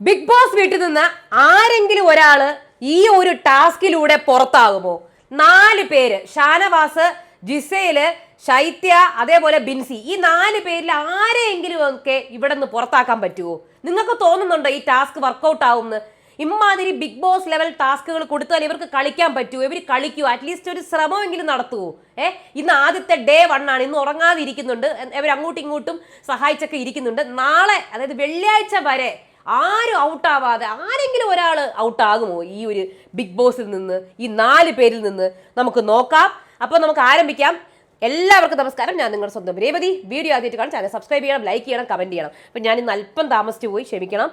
Big boss വീട്ടിൽ നിന്ന് ആരെങ്കിലും ഒരാൾ ഈ ഒരു ടാസ്കിലൂടെ പുറത്താകുമോ? നാല് പേര് ഷാനവാസ് ജിസേൽ ശൈത്യ അതേപോലെ ബിൻസി. ഈ നാല് പേരിൽ ആരെയെങ്കിലും ഒക്കെ ഇവിടെ നിന്ന് പുറത്താക്കാൻ പറ്റുമോ നിങ്ങൾക്ക് തോന്നുന്നുണ്ടോ ഈ ടാസ്ക് വർക്കൗട്ട് ആവുമെന്ന്? ഇമ്മാതിരി ബിഗ് ബോസ് ലെവൽ ടാസ്കുകൾ കൊടുത്താൽ ഇവർക്ക് കളിക്കാൻ പറ്റുമോ ഇവർ കളിക്കുമോ അറ്റ്ലീസ്റ്റ് ഒരു ശ്രമമെങ്കിലും നടത്തുമോ ഏ? ഇന്ന് ആദ്യത്തെ ഡേ വൺ ആണ്. ഇന്ന് ഉറങ്ങാതെ ഇരിക്കുന്നുണ്ട് ഇവർ അങ്ങോട്ടും ഇങ്ങോട്ടും സഹായിച്ചൊക്കെ ഇരിക്കുന്നുണ്ട്. നാളെ അതായത് വെള്ളിയാഴ്ച വരെ ആരും ഔട്ടാവാതെ ആരെങ്കിലും ഒരാൾ ഔട്ടാകുമോ ഈ ഒരു ബിഗ് ബോസിൽ നിന്ന് ഈ നാല് പേരിൽ നിന്ന്? നമുക്ക് നോക്കാം. അപ്പോൾ നമുക്ക് ആരംഭിക്കാം. എല്ലാവർക്കും നമസ്കാരം. ഞാൻ നിങ്ങളുടെ സ്വന്തം രേവതി. വീഡിയോ ആദ്യമായിട്ട് കാണാൻ ചാനൽ സബ്സ്ക്രൈബ് ചെയ്യണം ലൈക്ക് ചെയ്യണം കമന്റ് ചെയ്യണം. അപ്പം ഞാൻ ഇന്ന് അല്പം താമസിച്ച് പോയി ക്ഷമിക്കണം.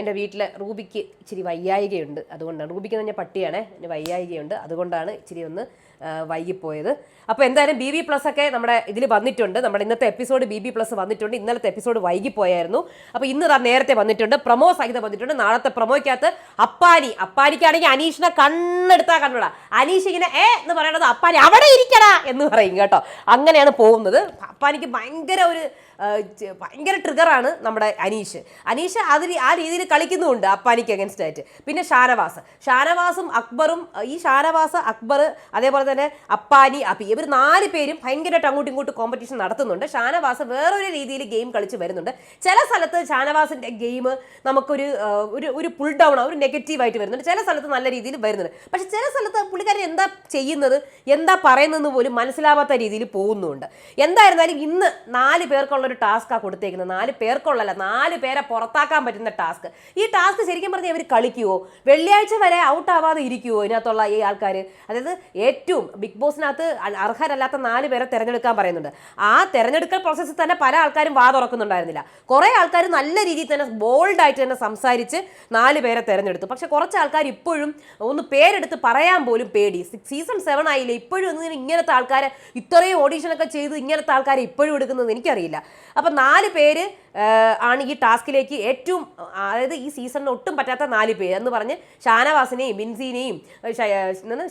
എന്റെ വീട്ടിൽ റൂബിക്ക് ഇച്ചിരി വയ്യായികയുണ്ട്. അതുകൊണ്ടാണ് റൂബിക്ക് തന്നെ പട്ടിയാണേ. എന്റെ വയ്യായികയുണ്ട്. അതുകൊണ്ടാണ് ഇച്ചിരി ഒന്ന് വൈകിപ്പോയത്. അപ്പോൾ എന്തായാലും ബി ബി പ്ലസ് ഒക്കെ നമ്മുടെ ഇതിൽ വന്നിട്ടുണ്ട്. നമ്മുടെ ഇന്നത്തെ എപ്പിസോഡ് ബി ബി പ്ലസ് വന്നിട്ടുണ്ട്. ഇന്നലത്തെ എപ്പിസോഡ് വൈകിപ്പോയായിരുന്നു. അപ്പോൾ ഇന്ന് ഇതാ നേരത്തെ വന്നിട്ടുണ്ട്. പ്രമോ സഹിതം വന്നിട്ടുണ്ട്. നാളത്തെ പ്രൊമോയ്ക്കകത്ത് അപ്പാനി അപ്പാനിക്കാണെങ്കിൽ അനീഷിനെ കണ്ണെടുത്താ കണ്ണുടാ അനീഷ് ഇങ്ങനെ ഏ എന്ന് പറയണത് അപ്പാനി അവിടെ ഇരിക്കടാ എന്ന് പറയും കേട്ടോ. അങ്ങനെയാണ് പോകുന്നത്. അപ്പാനിക്ക് ഭയങ്കര ഒരു ഭയങ്കര ട്രിഗറാണ് നമ്മുടെ അനീഷ്. അനീഷ് അതിൽ ആ രീതിയിൽ കളിക്കുന്നുമുണ്ട് അപ്പാനിക്ക് അഗൻസ്റ്റ് ആയിട്ട്. പിന്നെ ഷാനവാസ്. ഷാനവാസും അക്ബറും ഈ ഷാനവാസ് അക്ബർ അതേപോലെ തന്നെ അപ്പാനി അപ്പി ഇവർ നാല് പേരും ഭയങ്കരമായിട്ട് അങ്ങോട്ടും ഇങ്ങോട്ടും കോമ്പറ്റീഷൻ നടത്തുന്നുണ്ട്. ഷാനവാസ് വേറൊരു രീതിയിൽ ഗെയിം കളിച്ച് വരുന്നുണ്ട്. ചില സ്ഥലത്ത് ഷാനവാസിന്റെ ഗെയിം നമുക്കൊരു ഒരു ഒരു പുൾ ഡൗൺ ഒരു നെഗറ്റീവായിട്ട് വരുന്നുണ്ട്. ചില സ്ഥലത്ത് നല്ല രീതിയിൽ വരുന്നുണ്ട്. പക്ഷെ ചില സ്ഥലത്ത് പുള്ളിക്കാരൻ എന്താ ചെയ്യുന്നത് എന്താ പറയുന്നതെന്ന് പോലും മനസ്സിലാവാത്ത രീതിയിൽ പോകുന്നുണ്ട്. എന്തായിരുന്നാലും ഇന്ന് നാല് പേർക്കുള്ള ഒരു ടാസ്ക്കാണ് കൊടുത്തേക്കുന്നത്. നാല് പേർക്കുള്ളല്ല നാല് പേരെ പുറത്താക്കാൻ പറ്റുന്ന ടാസ്ക് ഈ ടാസ്ക് ശരിക്കും പറഞ്ഞാൽ ഇവർ കളിക്കുവോ? വെള്ളിയാഴ്ച വരെ ഔട്ട് ആവാതെ ഇരിക്കുവോ ഇതിനകത്തുള്ള ഈ ആൾക്കാർ അതായത് ഏറ്റവും ബിഗ് ബോസിനകത്ത് അർഹരല്ലാത്ത നാല് പേരെ തിരഞ്ഞെടുക്കാൻ പറയുന്നുണ്ട്. ആ തിരഞ്ഞെടുക്കൽ പ്രോസസ്സിൽ തന്നെ പല ആൾക്കാരും വാ തുറക്കുന്നുണ്ടായിരുന്നില്ല. കുറേ ആൾക്കാർ നല്ല രീതിയിൽ തന്നെ ബോൾഡായിട്ട് തന്നെ സംസാരിച്ച് നാല് പേരെ തിരഞ്ഞെടുത്തു. പക്ഷെ കുറച്ച് ആൾക്കാർ ഇപ്പോഴും ഒന്ന് പേരെടുത്ത് പറയാൻ പോലും പേടി. സീസൺ സെവൻ ആയില്ലേ ഇപ്പോഴും ഇങ്ങനത്തെ ആൾക്കാരെ ഇത്രയും ഓഡീഷനൊക്കെ ചെയ്ത് ഇങ്ങനത്തെ ആൾക്കാരെ ഇപ്പോഴും എടുക്കുന്നത് എനിക്കറിയില്ല. അപ്പം നാല് പേര് ആണ് ഈ ടാസ്കിലേക്ക് ഏറ്റവും അതായത് ഈ സീസണിന് ഒട്ടും പറ്റാത്ത നാല് പേര് എന്ന് പറഞ്ഞ് ഷാനവാസിനെയും ബിൻസിനെയും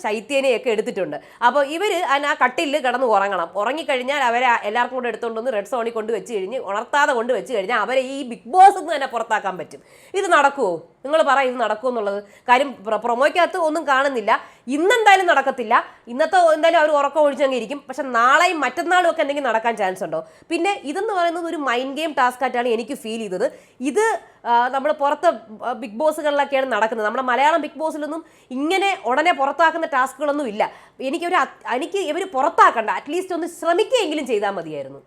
ശൈത്യനെയും ഒക്കെ എടുത്തിട്ടുണ്ട്. അപ്പോൾ ഇവർ അതിന് ആ കട്ടിലിൽ കിടന്ന് ഉറങ്ങണം. ഉറങ്ങിക്കഴിഞ്ഞാൽ അവരെ എല്ലാവർക്കും കൂടെ എടുത്തുകൊണ്ട് വന്ന് റെഡ് സോണി കൊണ്ട് വെച്ച് കഴിഞ്ഞ് ഉണർത്താതെ കൊണ്ട് വെച്ച് കഴിഞ്ഞാൽ അവരെ ഈ ബിഗ് ബോസ് എന്ന് തന്നെ പുറത്താക്കാൻ പറ്റും. ഇത് നടക്കുമോ നിങ്ങൾ പറ ഇത് നടക്കുമോ എന്നുള്ളത്. കാര്യം പ്ര- പ്രൊമോയ്ക്കകത്ത് ഒന്നും കാണുന്നില്ല. ഇന്നെന്തായാലും നടക്കത്തില്ല. ഇന്നത്തെ എന്തായാലും അവർ ഉറക്കം ഒഴിച്ചങ്ങ് ഇരിക്കും. പക്ഷെ നാളെയും മറ്റന്നാളും ഒക്കെ എന്തെങ്കിലും നടക്കാൻ ചാൻസ് ഉണ്ടോ? പിന്നെ ഇതെന്ന് പറയുന്നത് ഒരു മൈൻഡ് ഗെയിം ടാസ്ക് ആയിട്ടാണ് എനിക്ക് ഫീൽ ചെയ്തത്. ഇത് നമ്മൾ പുറത്ത് ബിഗ് ബോസുകളിലൊക്കെയാണ് നടക്കുന്നത്. നമ്മുടെ മലയാളം ബിഗ് ബോസിലൊന്നും ഇങ്ങനെ ഉടനെ പുറത്താക്കുന്ന ടാസ്കുകളൊന്നും ഇല്ല. എനിക്കൊരു എനിക്ക് ഇവർ പുറത്താക്കണ്ട. അറ്റ്ലീസ്റ്റ് ഒന്ന് ശ്രമിക്കുകയെങ്കിലും ചെയ്താൽ മതിയായിരുന്നു.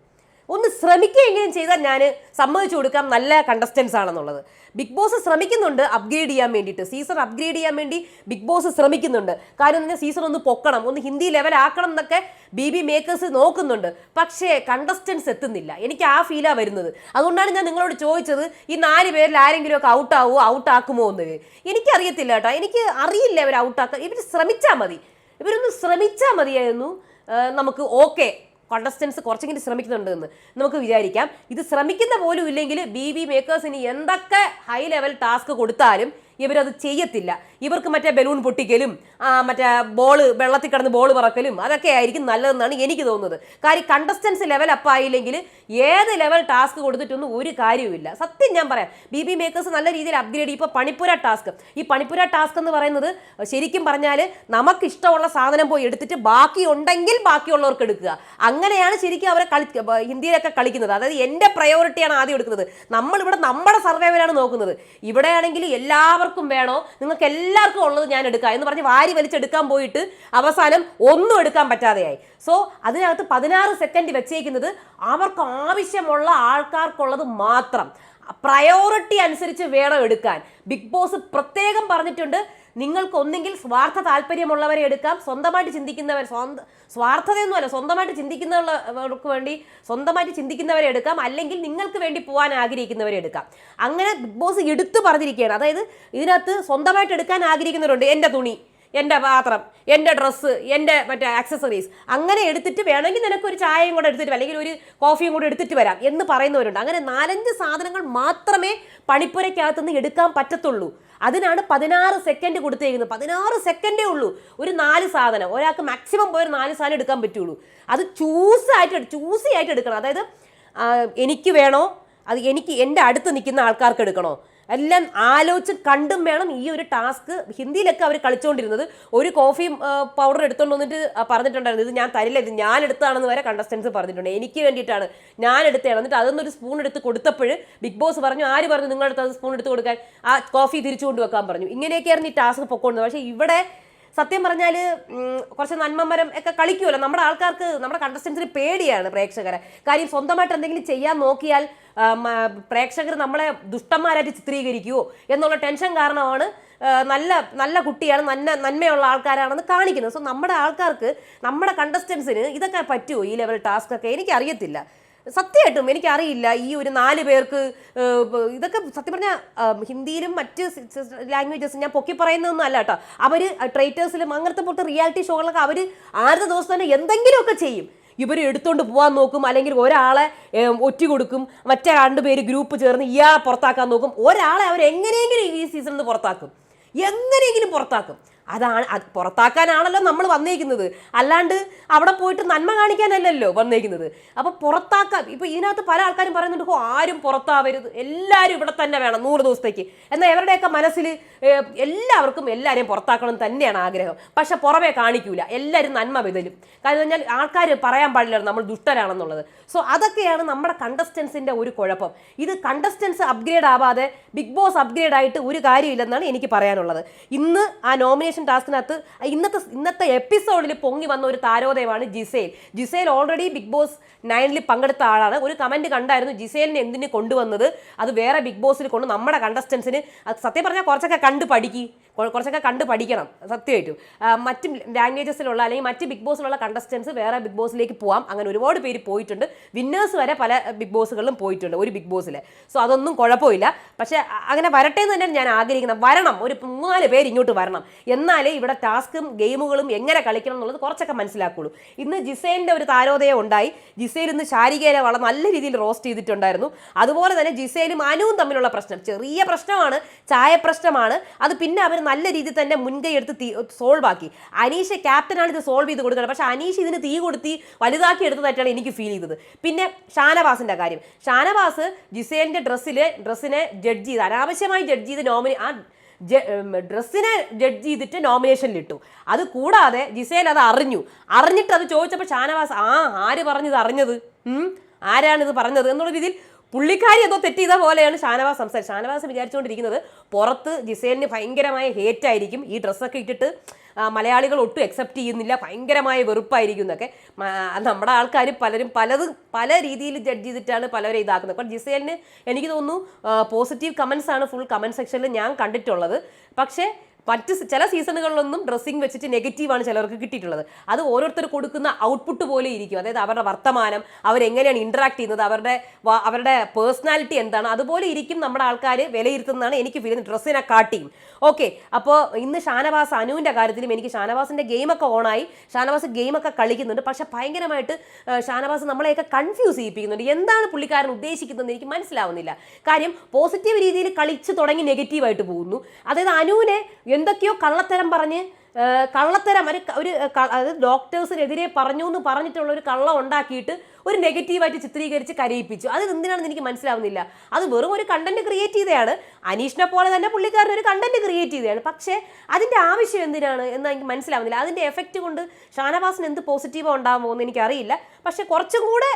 ഒന്ന് ശ്രമിക്കുകയെങ്കിലും ചെയ്താൽ ഞാൻ സമ്മതിച്ചു കൊടുക്കാം. നല്ല കണ്ടസ്റ്റൻസ് ആണെന്നുള്ളത്. ബിഗ് ബോസ് ശ്രമിക്കുന്നുണ്ട് അപ്ഗ്രേഡ് ചെയ്യാൻ വേണ്ടിയിട്ട്. സീസൺ അപ്ഗ്രേഡ് ചെയ്യാൻ വേണ്ടി ബിഗ് ബോസ് ശ്രമിക്കുന്നുണ്ട്. കാരണം എന്ന് സീസൺ ഒന്ന് പൊക്കണം. ഒന്ന് ഹിന്ദി ലെവൽ ആക്കണം എന്നൊക്കെ ബി ബി മേക്കേഴ്സ് നോക്കുന്നുണ്ട്. പക്ഷേ കണ്ടസ്റ്റൻസ് എത്തുന്നില്ല. എനിക്ക് ആ ഫീലാണ് വരുന്നത്. അതുകൊണ്ടാണ് ഞാൻ നിങ്ങളോട് ചോദിച്ചത് ഈ നാല് പേരിൽ ആരെങ്കിലും ഒക്കെ ഔട്ട് ഔട്ടാക്കുമോ എന്നത് എനിക്കറിയത്തില്ല കേട്ടോ. എനിക്ക് അറിയില്ല ഇവർ ഔട്ടാക്കാൻ ഇവർ ശ്രമിച്ചാൽ മതി. ഇവരൊന്ന് ശ്രമിച്ചാൽ മതിയായിരുന്നു. നമുക്ക് ഓക്കെ കണ്ടസ്റ്റൻസ് കുറച്ചെങ്കിലും ശ്രമിക്കുന്നുണ്ട് എന്ന് നമുക്ക് വിചാരിക്കാം. ഇത് ശ്രമിക്കുന്ന പോലും ഇല്ലെങ്കിൽ ബി ബി മേക്കേഴ്സിന് എന്തൊക്കെ ഹൈ ലെവൽ ടാസ്ക് കൊടുത്താലും ഇവരത് ചെയ്യത്തില്ല. ഇവർക്ക് മറ്റേ ബലൂൺ പൊട്ടിക്കലും മറ്റേ ബോൾ വെള്ളത്തിൽ കിടന്ന് ബോൾ പറക്കലും അതൊക്കെ ആയിരിക്കും നല്ലതെന്നാണ് എനിക്ക് തോന്നുന്നത്. കാര്യം കണ്ടസ്റ്റൻസ് ലെവൽ അപ്പ് ആയില്ലെങ്കിൽ ഏത് ലെവൽ ടാസ്ക് കൊടുത്തിട്ടൊന്നും ഒരു കാര്യവുമില്ല. സത്യം ഞാൻ പറയാം ബി ബി മേക്കേഴ്സ് നല്ല രീതിയിൽ അപ്ഗ്രേഡ് ഇപ്പോൾ പണിപ്പുര ടാസ്ക് ഈ പണിപ്പുര ടാസ്ക് എന്ന് പറയുന്നത് ശരിക്കും പറഞ്ഞാൽ നമുക്ക് ഇഷ്ടമുള്ള സാധനം പോയി എടുത്തിട്ട് ബാക്കി ഉണ്ടെങ്കിൽ ബാക്കിയുള്ളവർക്ക് എടുക്കുക. അങ്ങനെയാണ് ശരിക്കും അവരെ കളി ഹിന്ദിയിലൊക്കെ കളിക്കുന്നത്. അതായത് എന്റെ പ്രയോറിറ്റിയാണ് ആദ്യം എടുക്കുന്നത്. നമ്മളിവിടെ നമ്മുടെ സർവൈവലാണ് നോക്കുന്നത്. ഇവിടെയാണെങ്കിൽ എല്ലാവർക്കും വേണോ? നിങ്ങൾക്ക് എല്ലാവർക്കും ഉള്ളത് ഞാൻ എടുക്കാം എന്ന് പറഞ്ഞ് വാരി വലിച്ചെടുക്കാൻ പോയിട്ട് അവസാനം ഒന്നും എടുക്കാൻ പറ്റാതെയായി. സോ അതിനകത്ത് പതിനാറ് സെക്കൻഡ് വെച്ചേക്കുന്നത് അവർക്ക് ആവശ്യമുള്ള ആൾക്കാർക്കുള്ളത് മാത്രം. പ്രയോറിറ്റി അനുസരിച്ച് വേണം എടുക്കാൻ. ബിഗ് ബോസ് പ്രത്യേകം പറഞ്ഞിട്ടുണ്ട് നിങ്ങൾക്ക് ഒന്നെങ്കിൽ സ്വാർത്ഥ താല്പര്യമുള്ളവരെ എടുക്കാം. സ്വന്തമായിട്ട് ചിന്തിക്കുന്നവർ സ്വന്ത സ്വാർത്ഥതയൊന്നുമല്ല. സ്വന്തമായിട്ട് ചിന്തിക്കുന്നവർക്ക് വേണ്ടി സ്വന്തമായിട്ട് ചിന്തിക്കുന്നവരെ എടുക്കാം. അല്ലെങ്കിൽ നിങ്ങൾക്ക് വേണ്ടി പോകാൻ ആഗ്രഹിക്കുന്നവരെ എടുക്കാം. അങ്ങനെ ബിഗ് ബോസ് എടുത്തു പറഞ്ഞിരിക്കുകയാണ്. അതായത് ഇതിനകത്ത് സ്വന്തമായിട്ട് എടുക്കാൻ ആഗ്രഹിക്കുന്നവരുണ്ട്. എന്റെ തുണി എന്റെ പാത്രം എന്റെ ഡ്രസ്സ് എന്റെ മറ്റേ ആക്സസറീസ് അങ്ങനെ എടുത്തിട്ട് വേണമെങ്കിൽ നിനക്ക് ഒരു ചായയും കൂടെ എടുത്തിട്ട് അല്ലെങ്കിൽ ഒരു കോഫിയും കൂടെ എടുത്തിട്ട് വരാം എന്ന് പറയുന്നവരുണ്ട്. അങ്ങനെ നാലഞ്ച് സാധനങ്ങൾ മാത്രമേ പണിപ്പുരയ്ക്കകത്തുനിന്ന് എടുക്കാൻ പറ്റത്തുള്ളൂ. അതിനാണ് പതിനാറ് സെക്കൻഡ് കൊടുത്തേക്കുന്നത്. പതിനാറ് സെക്കൻഡേ ഉള്ളൂ. ഒരു നാല് സാധനം. ഒരാൾക്ക് മാക്സിമം പോയൊരു നാല് സാധനം എടുക്കാൻ പറ്റുള്ളൂ. അത് ചൂസ് ആയിട്ട് ചൂസി ആയിട്ട് എടുക്കണം. അതായത് എനിക്ക് വേണോ? അത് എനിക്ക് എന്റെ അടുത്ത് നിൽക്കുന്ന ആൾക്കാർക്ക് എടുക്കണോ? എല്ലാം ആലോചിച്ച് കണ്ടും വേണം ഈ ഒരു ടാസ്ക്. ഹിന്ദിയിലൊക്കെ അവർ കളിച്ചുകൊണ്ടിരുന്നത് ഒരു കോഫി പൗഡർ എടുത്തുകൊണ്ട് വന്നിട്ട് പറഞ്ഞിട്ടുണ്ടായിരുന്നു. ഇത് ഞാൻ തരില്ല ഇത് ഞാൻ എടുത്താണെന്ന് വരെ കണ്ടസ്റ്റൻസ് പറഞ്ഞിട്ടുണ്ട്. എനിക്ക് വേണ്ടിയിട്ടാണ് ഞാൻ എടുത്തതാണ് എന്നിട്ട് അതൊന്നൊരു സ്പൂൺ എടുത്ത് കൊടുത്തപ്പോൾ ബിഗ് ബോസ് പറഞ്ഞു ആര് പറഞ്ഞു നിങ്ങളെടുത്ത് അത് സ്പൂൺ എടുത്ത് കൊടുക്കാൻ? ആ കോഫി തിരിച്ചു കൊണ്ടുവെക്കാൻ പറഞ്ഞു. ഇങ്ങനെയൊക്കെയായിരുന്നു ഈ ടാസ്ക് പൊക്കോണ്ടത് പക്ഷേ ഇവിടെ സത്യം പറഞ്ഞാൽ കുറച്ച് നന്മമരം ഒക്കെ കളിക്കുമല്ലോ. നമ്മുടെ ആൾക്കാർക്ക് നമ്മുടെ കണ്ടസ്റ്റൻസിന് പേടിയാണ് പ്രേക്ഷകരെ. കാര്യം സ്വന്തമായിട്ട് എന്തെങ്കിലും ചെയ്യാൻ നോക്കിയാൽ പ്രേക്ഷകർ നമ്മളെ ദുഷ്ടന്മാരായിട്ട് ചിത്രീകരിക്കുമോ എന്നുള്ള ടെൻഷൻ കാരണമാണ് നല്ല നല്ല കുട്ടിയാണ് നല്ല നന്മയുള്ള ആൾക്കാരാണെന്ന് കാണിക്കുന്നത്. സോ നമ്മുടെ ആൾക്കാർക്ക് നമ്മുടെ കണ്ടസ്റ്റൻസിന് ഇതൊക്കെ പറ്റുമോ ഈ ലെവൽ ടാസ്ക് ഒക്കെ. എനിക്കറിയത്തില്ല. സത്യമായിട്ടും എനിക്കറിയില്ല ഈ ഒരു നാല് പേർക്ക് ഇതൊക്കെ സത്യം പറഞ്ഞാൽ ഹിന്ദിയിലും മറ്റ് ലാംഗ്വേജസ് ഞാൻ പൊക്കി പറയുന്നതൊന്നും അല്ല കേട്ടോ. അവർ ട്രേറ്റേഴ്സിലും അങ്ങനത്തെ പോലത്തെ റിയാലിറ്റി ഷോകളൊക്കെ അവർ ആദ്യത്തെ ദിവസം തന്നെ എന്തെങ്കിലുമൊക്കെ ചെയ്യും. ഇവർ എടുത്തുകൊണ്ട് പോകാൻ നോക്കും അല്ലെങ്കിൽ ഒരാളെ ഒറ്റ കൊടുക്കും മറ്റേ രണ്ടുപേര് ഗ്രൂപ്പ് ചേർന്ന് ഇയാളെ പുറത്താക്കാൻ നോക്കും ഒരാളെ അവർ എങ്ങനെയെങ്കിലും ഈ സീസണിൽ നിന്ന് പുറത്താക്കും. എങ്ങനെയെങ്കിലും പുറത്താക്കും. അതാണ് അത് പുറത്താക്കാനാണല്ലോ നമ്മൾ വന്നേക്കുന്നത്. അല്ലാണ്ട് അവിടെ പോയിട്ട് നന്മ കാണിക്കാനല്ലല്ലോ വന്നേക്കുന്നത്. അപ്പോൾ പുറത്താക്കാൻ ഇപ്പോൾ ഇതിനകത്ത് പല ആൾക്കാരും പറയുന്നുണ്ട് ഓ ആരും പുറത്താവരുത്. എല്ലാവരും ഇവിടെ തന്നെ വേണം നൂറ് ദിവസത്തേക്ക്. എന്നാൽ ഇവരുടെയൊക്കെ മനസ്സിൽ എല്ലാവർക്കും എല്ലാവരെയും പുറത്താക്കണം തന്നെയാണ് ആഗ്രഹം. പക്ഷെ പുറമേ കാണിക്കൂല. എല്ലാവരും നന്മ വിതലും കാരണം കഴിഞ്ഞാൽ ആൾക്കാർ പറയാൻ പാടില്ല നമ്മൾ ദുഷ്ടരാണെന്നുള്ളത്. സോ അതൊക്കെയാണ് നമ്മുടെ കണ്ടസ്റ്റൻസിന്റെ ഒരു കുഴപ്പം. ഇത് കണ്ടസ്റ്റൻസ് അപ്ഗ്രേഡ് ആവാതെ ബിഗ് ബോസ് അപ്ഗ്രേഡ് ആയിട്ട് ഒരു കാര്യമില്ലെന്നാണ് എനിക്ക് പറയാനുള്ളത്. ഇന്ന് ആ നോമിനേഷൻ ടാസ്കിനകത്ത് ഇന്നത്തെ ഇന്നത്തെ എപ്പിസോഡിൽ പൊങ്ങി വന്ന ഒരു താരോദയമാണ് Gizele. Gizele already Bigg Boss നയനിൽ പങ്കെടുത്ത ആളാണ്. ഒരു കമന്റ് കണ്ടായിരുന്നു ജിസേലിനെ എന്തിന് കൊണ്ടുവന്നത്? അത് വേറെ ബിഗ് ബോസിൽ കൊണ്ട് നമ്മുടെ കണ്ടസ്റ്റൻസിന് സത്യം പറഞ്ഞാൽ കുറച്ചൊക്കെ കണ്ട് പഠിക്കി. കുറച്ചൊക്കെ കണ്ട് പഠിക്കണം സത്യമായിട്ടും. മറ്റ് ലാംഗ്വേജസിലുള്ള അല്ലെങ്കിൽ മറ്റ് ബിഗ് ബോസിലുള്ള കണ്ടസ്റ്റൻസ് വേറെ ബിഗ് ബോസിലേക്ക് പോകാം അങ്ങനെ ഒരുപാട് പേര് പോയിട്ടുണ്ട്. വിന്നേഴ്സ് വരെ പല ബിഗ് ബോസുകളിലും പോയിട്ടുണ്ട് ഒരു ബിഗ് ബോസിൽ സോ അതൊന്നും കുഴപ്പമില്ല. പക്ഷേ അങ്ങനെ വരട്ടെ എന്ന് തന്നെയാണ് ഞാൻ ആഗ്രഹിക്കുന്നത്. വരണം ഒരു മൂന്നാൽ പേര് ഇങ്ങോട്ട് വരണം. എന്നാലേ ഇവിടെ ടാസ്കും ഗെയിമുകളും എങ്ങനെ കളിക്കണം എന്നുള്ളത് കുറച്ചൊക്കെ മനസ്സിലാക്കുള്ളൂ. ഇന്ന് ജിസേലിന്റെ ഒരു താരോദയം ഉണ്ടായി. ജിസേൽ ഇന്ന് ശാരികയെ വളരെ നല്ല രീതിയിൽ റോസ്റ്റ് ചെയ്തിട്ടുണ്ടായിരുന്നു. അതുപോലെ തന്നെ ജിസേലും അനുവും തമ്മിലുള്ള പ്രശ്നം. ചെറിയ പ്രശ്നമാണ് ചായ പ്രശ്നമാണ്. അത് പിന്നെ അവർ നല്ല രീതിയിൽ തന്നെ മുൻകൈ എടുത്ത് സോൾവ് ആക്കി. അനീഷ് ക്യാപ്റ്റനാണ് ഇത് സോൾവ് ചെയ്ത് കൊടുക്കുന്നത്. പക്ഷേ അനീഷ് ഇതിന് തീ കൊടുത്തി വലുതാക്കി എടുത്തതായിട്ടാണ് എനിക്ക് ഫീൽ ചെയ്തത്. പിന്നെ ഷാനവാസിന്റെ കാര്യം. ഷാനവാസ് ജിസേലിന്റെ ഡ്രസ്സിൽ ഡ്രസ്സിനെ ജഡ്ജ് ചെയ്ത് അനാവശ്യമായി ജഡ്ജ് ചെയ്ത് നോമിനി ആ ഡ്രസ്സിനെ ജഡ്ജ് ചെയ്തിട്ട് നോമിനേഷനിൽ ഇട്ടു. അത് കൂടാതെ ജിസേൽ അത് അറിഞ്ഞു. അറിഞ്ഞിട്ട് അത് ചോദിച്ചപ്പോൾ ഷാനവാസ് ആ ആര് പറഞ്ഞത് അറിഞ്ഞത്? ആരാണിത് പറഞ്ഞത്? എന്നുള്ള രീതിയിൽ പുള്ളിക്കാരി എന്തോ തെറ്റ് ചെയ്ത പോലെയാണ് ഷാനവാസ് സംസാരിച്ചത്. ഷാനവാസ് വിചാരിച്ചുകൊണ്ടിരിക്കുന്നത് പുറത്ത് ജിസേലിന് ഭയങ്കരമായ ഹേറ്റ് ആയിരിക്കും. ഈ ഡ്രസ്സൊക്കെ ഇട്ടിട്ട് മലയാളികൾ ഒട്ടും അക്സെപ്റ്റ് ചെയ്യുന്നില്ല. ഭയങ്കരമായ വെറുപ്പായിരിക്കും എന്നൊക്കെ. നമ്മുടെ ആൾക്കാർ പലരും പലതും പല രീതിയിൽ ജഡ്ജ് ചെയ്തിട്ടാണ് പലരെ ഇതാക്കുന്നത്. അപ്പം ജിസേലിന് എനിക്ക് തോന്നുന്നു പോസിറ്റീവ് കമൻസ് ആണ് ഫുൾ കമന്റ് സെക്ഷനിൽ ഞാൻ കണ്ടിട്ടുള്ളത്. പക്ഷേ മറ്റ് ചില സീസണുകളിലൊന്നും ഡ്രസ്സിംഗ് വെച്ചിട്ട് നെഗറ്റീവാണ് ചിലർക്ക് കിട്ടിയിട്ടുള്ളത്. അത് ഓരോരുത്തർ കൊടുക്കുന്ന ഔട്ട്പുട്ട് പോലെ ഇരിക്കും. അതായത് അവരുടെ വർത്തമാനം അവരെങ്ങനെയാണ് ഇൻട്രാക്ട് ചെയ്യുന്നത് അവരുടെ അവരുടെ പേഴ്സണാലിറ്റി എന്താണ് അതുപോലെ ഇരിക്കും നമ്മുടെ ആൾക്കാർ വിലയിരുത്തുന്നതാണ് എനിക്ക് ഫീൽ ചെയ്യുന്നത്. ഡ്രസ്സിനെ കാട്ടിയും. ഓക്കെ അപ്പോൾ ഇന്ന് ഷാനവാസ് അനുവിന്റെ കാര്യത്തിലും എനിക്ക് ഷാനവാസിന്റെ ഗെയിമൊക്കെ ഓണായി ഷാനവാസ് ഗെയിമൊക്കെ കളിക്കുന്നുണ്ട്. പക്ഷേ ഭയങ്കരമായിട്ട് ഷാനവാസ് നമ്മളെയൊക്കെ കൺഫ്യൂസ് ചെയ്യിപ്പിക്കുന്നുണ്ട്. എന്താണ് പുള്ളിക്കാരൻ ഉദ്ദേശിക്കുന്നതെന്ന് എനിക്ക് മനസ്സിലാവുന്നില്ല. കാര്യം പോസിറ്റീവ് രീതിയിൽ കളിച്ച് തുടങ്ങി നെഗറ്റീവായിട്ട് പോകുന്നു. അതായത് അനുവിനെ എന്തൊക്കെയോ കള്ളത്തരം പറഞ്ഞ് കള്ളത്തരം ഒരു ഒരു അതായത് ഡോക്ടേഴ്സിനെതിരെ പറഞ്ഞു എന്ന് പറഞ്ഞിട്ടുള്ള ഒരു കള്ളം ഉണ്ടാക്കിയിട്ട് ഒരു നെഗറ്റീവായിട്ട് ചിത്രീകരിച്ച് കരയിപ്പിച്ചു. അത് എന്തിനാണെന്ന് എനിക്ക് മനസ്സിലാവുന്നില്ല. അത് വെറും ഒരു കണ്ടന്റ് ക്രിയേറ്റ് ചെയ്തതാണ് അനീഷിനെ പോലെ തന്നെ പുള്ളിക്കാരൻ ഒരു കണ്ടന്റ് ക്രിയേറ്റ് ചെയ്തതാണ് പക്ഷേ അതിന്റെ ആവശ്യം എന്തിനാണ് എന്ന് എനിക്ക് മനസ്സിലാവുന്നില്ല. അതിന്റെ എഫക്റ്റ് കൊണ്ട് ഷാനവാസിന് എന്ത് പോസിറ്റീവോ ഉണ്ടാകുമോ എന്ന് എനിക്കറിയില്ല. പക്ഷേ കുറച്ചും കൂടെ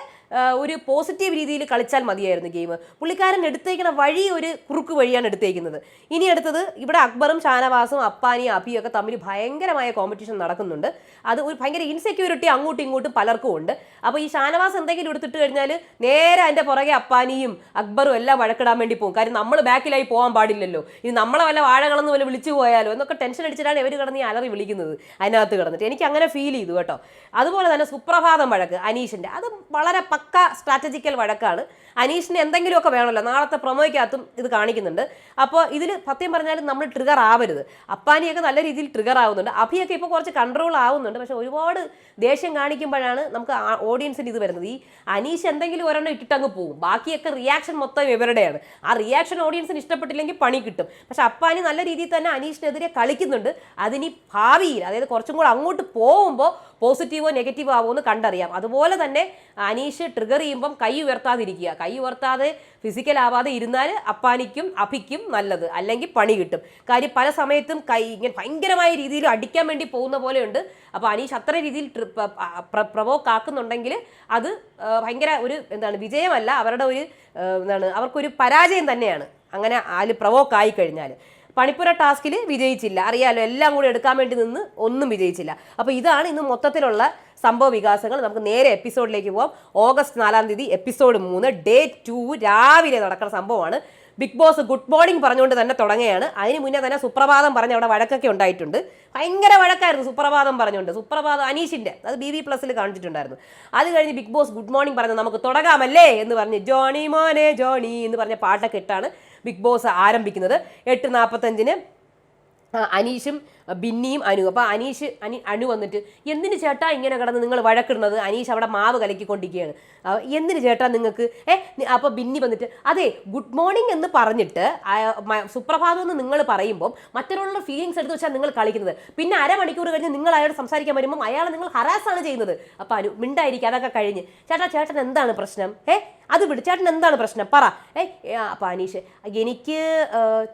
ഒരു പോസിറ്റീവ് രീതിയിൽ കളിച്ചാൽ മതിയായിരുന്നു ഗെയിം പുള്ളിക്കാരൻ എടുത്തേക്കുന്ന വഴി ഒരു കുറുക്ക് വഴിയാണ് എടുത്തേക്കുന്നത്. ഇനി അടുത്തത് ഇവിടെ അക്ബറും ഷാനവാസും അപ്പാനിയും അബിയും ഒക്കെ തമ്മിൽ ഭയങ്കരമായ കോമ്പറ്റീഷൻ നടക്കുന്നുണ്ട്. അത് ഒരു ഭയങ്കര ഇൻസെക്യൂരിറ്റി അങ്ങോട്ടും ഇങ്ങോട്ടും പലർക്കും ഉണ്ട്. അപ്പോൾ ഈ ഷാനവാസ് എന്തെങ്കിലും എടുത്തിട്ട് കഴിഞ്ഞാൽ നേരെ അതിന്റെ പുറകെ അപ്പാനിയും അക്ബറും എല്ലാം വഴക്കിടാൻ വേണ്ടി പോകും. കാര്യം നമ്മൾ ബാക്കിലായി പോകാൻ പാടില്ലല്ലോ. ഇനി നമ്മളെ വല്ല വാഴകളെന്ന് വല്ല വിളിച്ചു പോയാലോ എന്നൊക്കെ ടെൻഷൻ അടിച്ചിട്ടാണ് ഇവർ കിടന്ന് ഈ അലറി വിളിക്കുന്നത്. അതിനകത്ത് കിടന്നിട്ട്. എനിക്ക് അങ്ങനെ ഫീൽ ചെയ്തു കേട്ടോ. അതുപോലെ തന്നെ സുപ്രഭാതം വഴക്ക് അനീഷിന്റെ അത് വളരെ പക്ക സ്ട്രാറ്റജിക്കൽ വഴക്കാണ്. അനീഷിന് എന്തെങ്കിലുമൊക്കെ വേണമല്ലോ. നാളത്തെ പ്രൊമോയ്ക്കകത്തും ഇത് കാണിക്കുന്നുണ്ട്. അപ്പോൾ ഇതിൽ സത്യം പറഞ്ഞാൽ നമ്മൾ ട്രിഗർ ആവരുത്. അപ്പാനിയൊക്കെ നല്ല രീതിയിൽ ട്രിഗർ ആവുന്നുണ്ട്. അഭിയൊക്കെ ഇപ്പോൾ കുറച്ച് കൺട്രോൾ ആവുന്നുണ്ട്. പക്ഷേ ഒരുപാട് ദേഷ്യം കാണിക്കുമ്പോഴാണ് നമുക്ക് ഓഡിയൻസിന് ഇത് വരുന്നത്. ഈ അനീഷ് എന്തെങ്കിലും ഒരെണ്ണം ഇട്ടിട്ടങ്ങ് പോകും ബാക്കിയൊക്കെ റിയാക്ഷൻ മൊത്തം ഇവരുടെയാണ്. ആ റിയാക്ഷൻ ഓഡിയൻസിന് ഇഷ്ടപ്പെട്ടില്ലെങ്കിൽ പണി കിട്ടും. പക്ഷെ അപ്പാനി നല്ല രീതിയിൽ തന്നെ അനീഷിനെതിരെ കളിക്കുന്നുണ്ട്. അതിനി ഭാവിയിൽ അതായത് കുറച്ചും കൂടെ അങ്ങോട്ട് പോകുമ്പോൾ പോസിറ്റീവോ നെഗറ്റീവോ ആവുമോ എന്ന് കണ്ടറിയാം. അതുപോലെ തന്നെ അനീഷ് ട്രിഗർ ചെയ്യുമ്പം കൈ ഉയർത്താതിരിക്കുക. കൈ ഉയർത്താതെ ഫിസിക്കൽ ആവാതെ ഇരുന്നാൽ അപ്പാനിക്കും അഭിക്കും നല്ലത്. അല്ലെങ്കിൽ പണി കിട്ടും. കാര്യം പല സമയത്തും കൈ ഇങ്ങനെ ഭയങ്കരമായ രീതിയിൽ അടിക്കാൻ വേണ്ടി പോകുന്ന പോലെയുണ്ട്. അപ്പോൾ അനീഷ് അത്ര രീതിയിൽ പ്രവോക്ക് ആക്കുന്നുണ്ടെങ്കിൽ അത് ഭയങ്കര ഒരു എന്താണ് വിജയമല്ല. അവരുടെ ഒരു എന്താണ് അവർക്കൊരു പരാജയം തന്നെയാണ്. അങ്ങനെ അതിൽ പ്രവോക്ക് ആയി കഴിഞ്ഞാൽ പണിപ്പുര ടാസ്കിൽ വിജയിച്ചില്ല. അറിയാലോ എല്ലാം കൂടി എടുക്കാൻ വേണ്ടി നിന്ന് ഒന്നും വിജയിച്ചില്ല. അപ്പോൾ ഇതാണ് ഇന്ന് മൊത്തത്തിലുള്ള സംഭവ വികാസങ്ങൾ നമുക്ക് നേരെ എപ്പിസോഡിലേക്ക് പോവാം. ഓഗസ്റ്റ് നാലാം തീയതി എപ്പിസോഡ് മൂന്ന് ഡേ ടു രാവിലെ നടക്കുന്ന സംഭവമാണ്. ബിഗ് ബോസ് ഗുഡ് മോർണിംഗ് പറഞ്ഞുകൊണ്ട് തന്നെ തുടങ്ങുകയാണ്. അതിന് മുന്നേ തന്നെ സുപ്രഭാതം പറഞ്ഞ് അവിടെ വഴക്കൊക്കെ ഉണ്ടായിട്ടുണ്ട്. ഭയങ്കര വഴക്കായിരുന്നു സുപ്രഭാതം പറഞ്ഞുകൊണ്ട്. സുപ്രഭാതം അനീഷിന്റെ അത് ബി വി പ്ലസിൽ കാണിച്ചിട്ടുണ്ടായിരുന്നു. അത് കഴിഞ്ഞ് ബിഗ് ബോസ് ഗുഡ് മോർണിംഗ് പറഞ്ഞ് നമുക്ക് തുടങ്ങാമല്ലേ എന്ന് പറഞ്ഞ് ജോണി മോനെ ജോണി എന്ന് പറഞ്ഞ പാട്ടൊക്കെ ഇട്ടാണ് ബിഗ് ബോസ് ആരംഭിക്കുന്നത്. എട്ട് നാൽപ്പത്തഞ്ചിന് അനീഷും ബിന്നിയും അനു. അപ്പോൾ അനീഷ് അനി അനു വന്നിട്ട് എന്തിന് ചേട്ടാ ഇങ്ങനെ കിടന്ന് നിങ്ങൾ വഴക്കിടുന്നത്? അനീഷ് അവിടെ മാവ് കലക്കിക്കൊണ്ടിരിക്കുകയാണ്. എന്തിന് ചേട്ടാ നിങ്ങൾക്ക്? ഏ അപ്പോൾ ബിന്നി വന്നിട്ട് അതെ ഗുഡ് മോർണിംഗ് എന്ന് പറഞ്ഞിട്ട് സുപ്രഭാതം എന്ന് നിങ്ങൾ പറയുമ്പോൾ മറ്റൊരാളുടെ ഫീലിങ്സ് എടുത്ത് വെച്ചാൽ നിങ്ങൾ കളിക്കുന്നത്. പിന്നെ അരമണിക്കൂർ കഴിഞ്ഞ് നിങ്ങൾ അയാളോട് സംസാരിക്കാൻ വരുമ്പോൾ അയാളെ നിങ്ങൾ ഹറാസാണ് ചെയ്യുന്നത്. അപ്പോൾ അനു മിണ്ടായിരിക്കും അതൊക്കെ കഴിഞ്ഞ്. ചേട്ടാ ചേട്ടൻ എന്താണ് പ്രശ്നം? ഏ അത് വിട്. ചേട്ടൻ എന്താണ് പ്രശ്നം? പറ. ഏ അപ്പോൾ അനീഷ് എനിക്ക്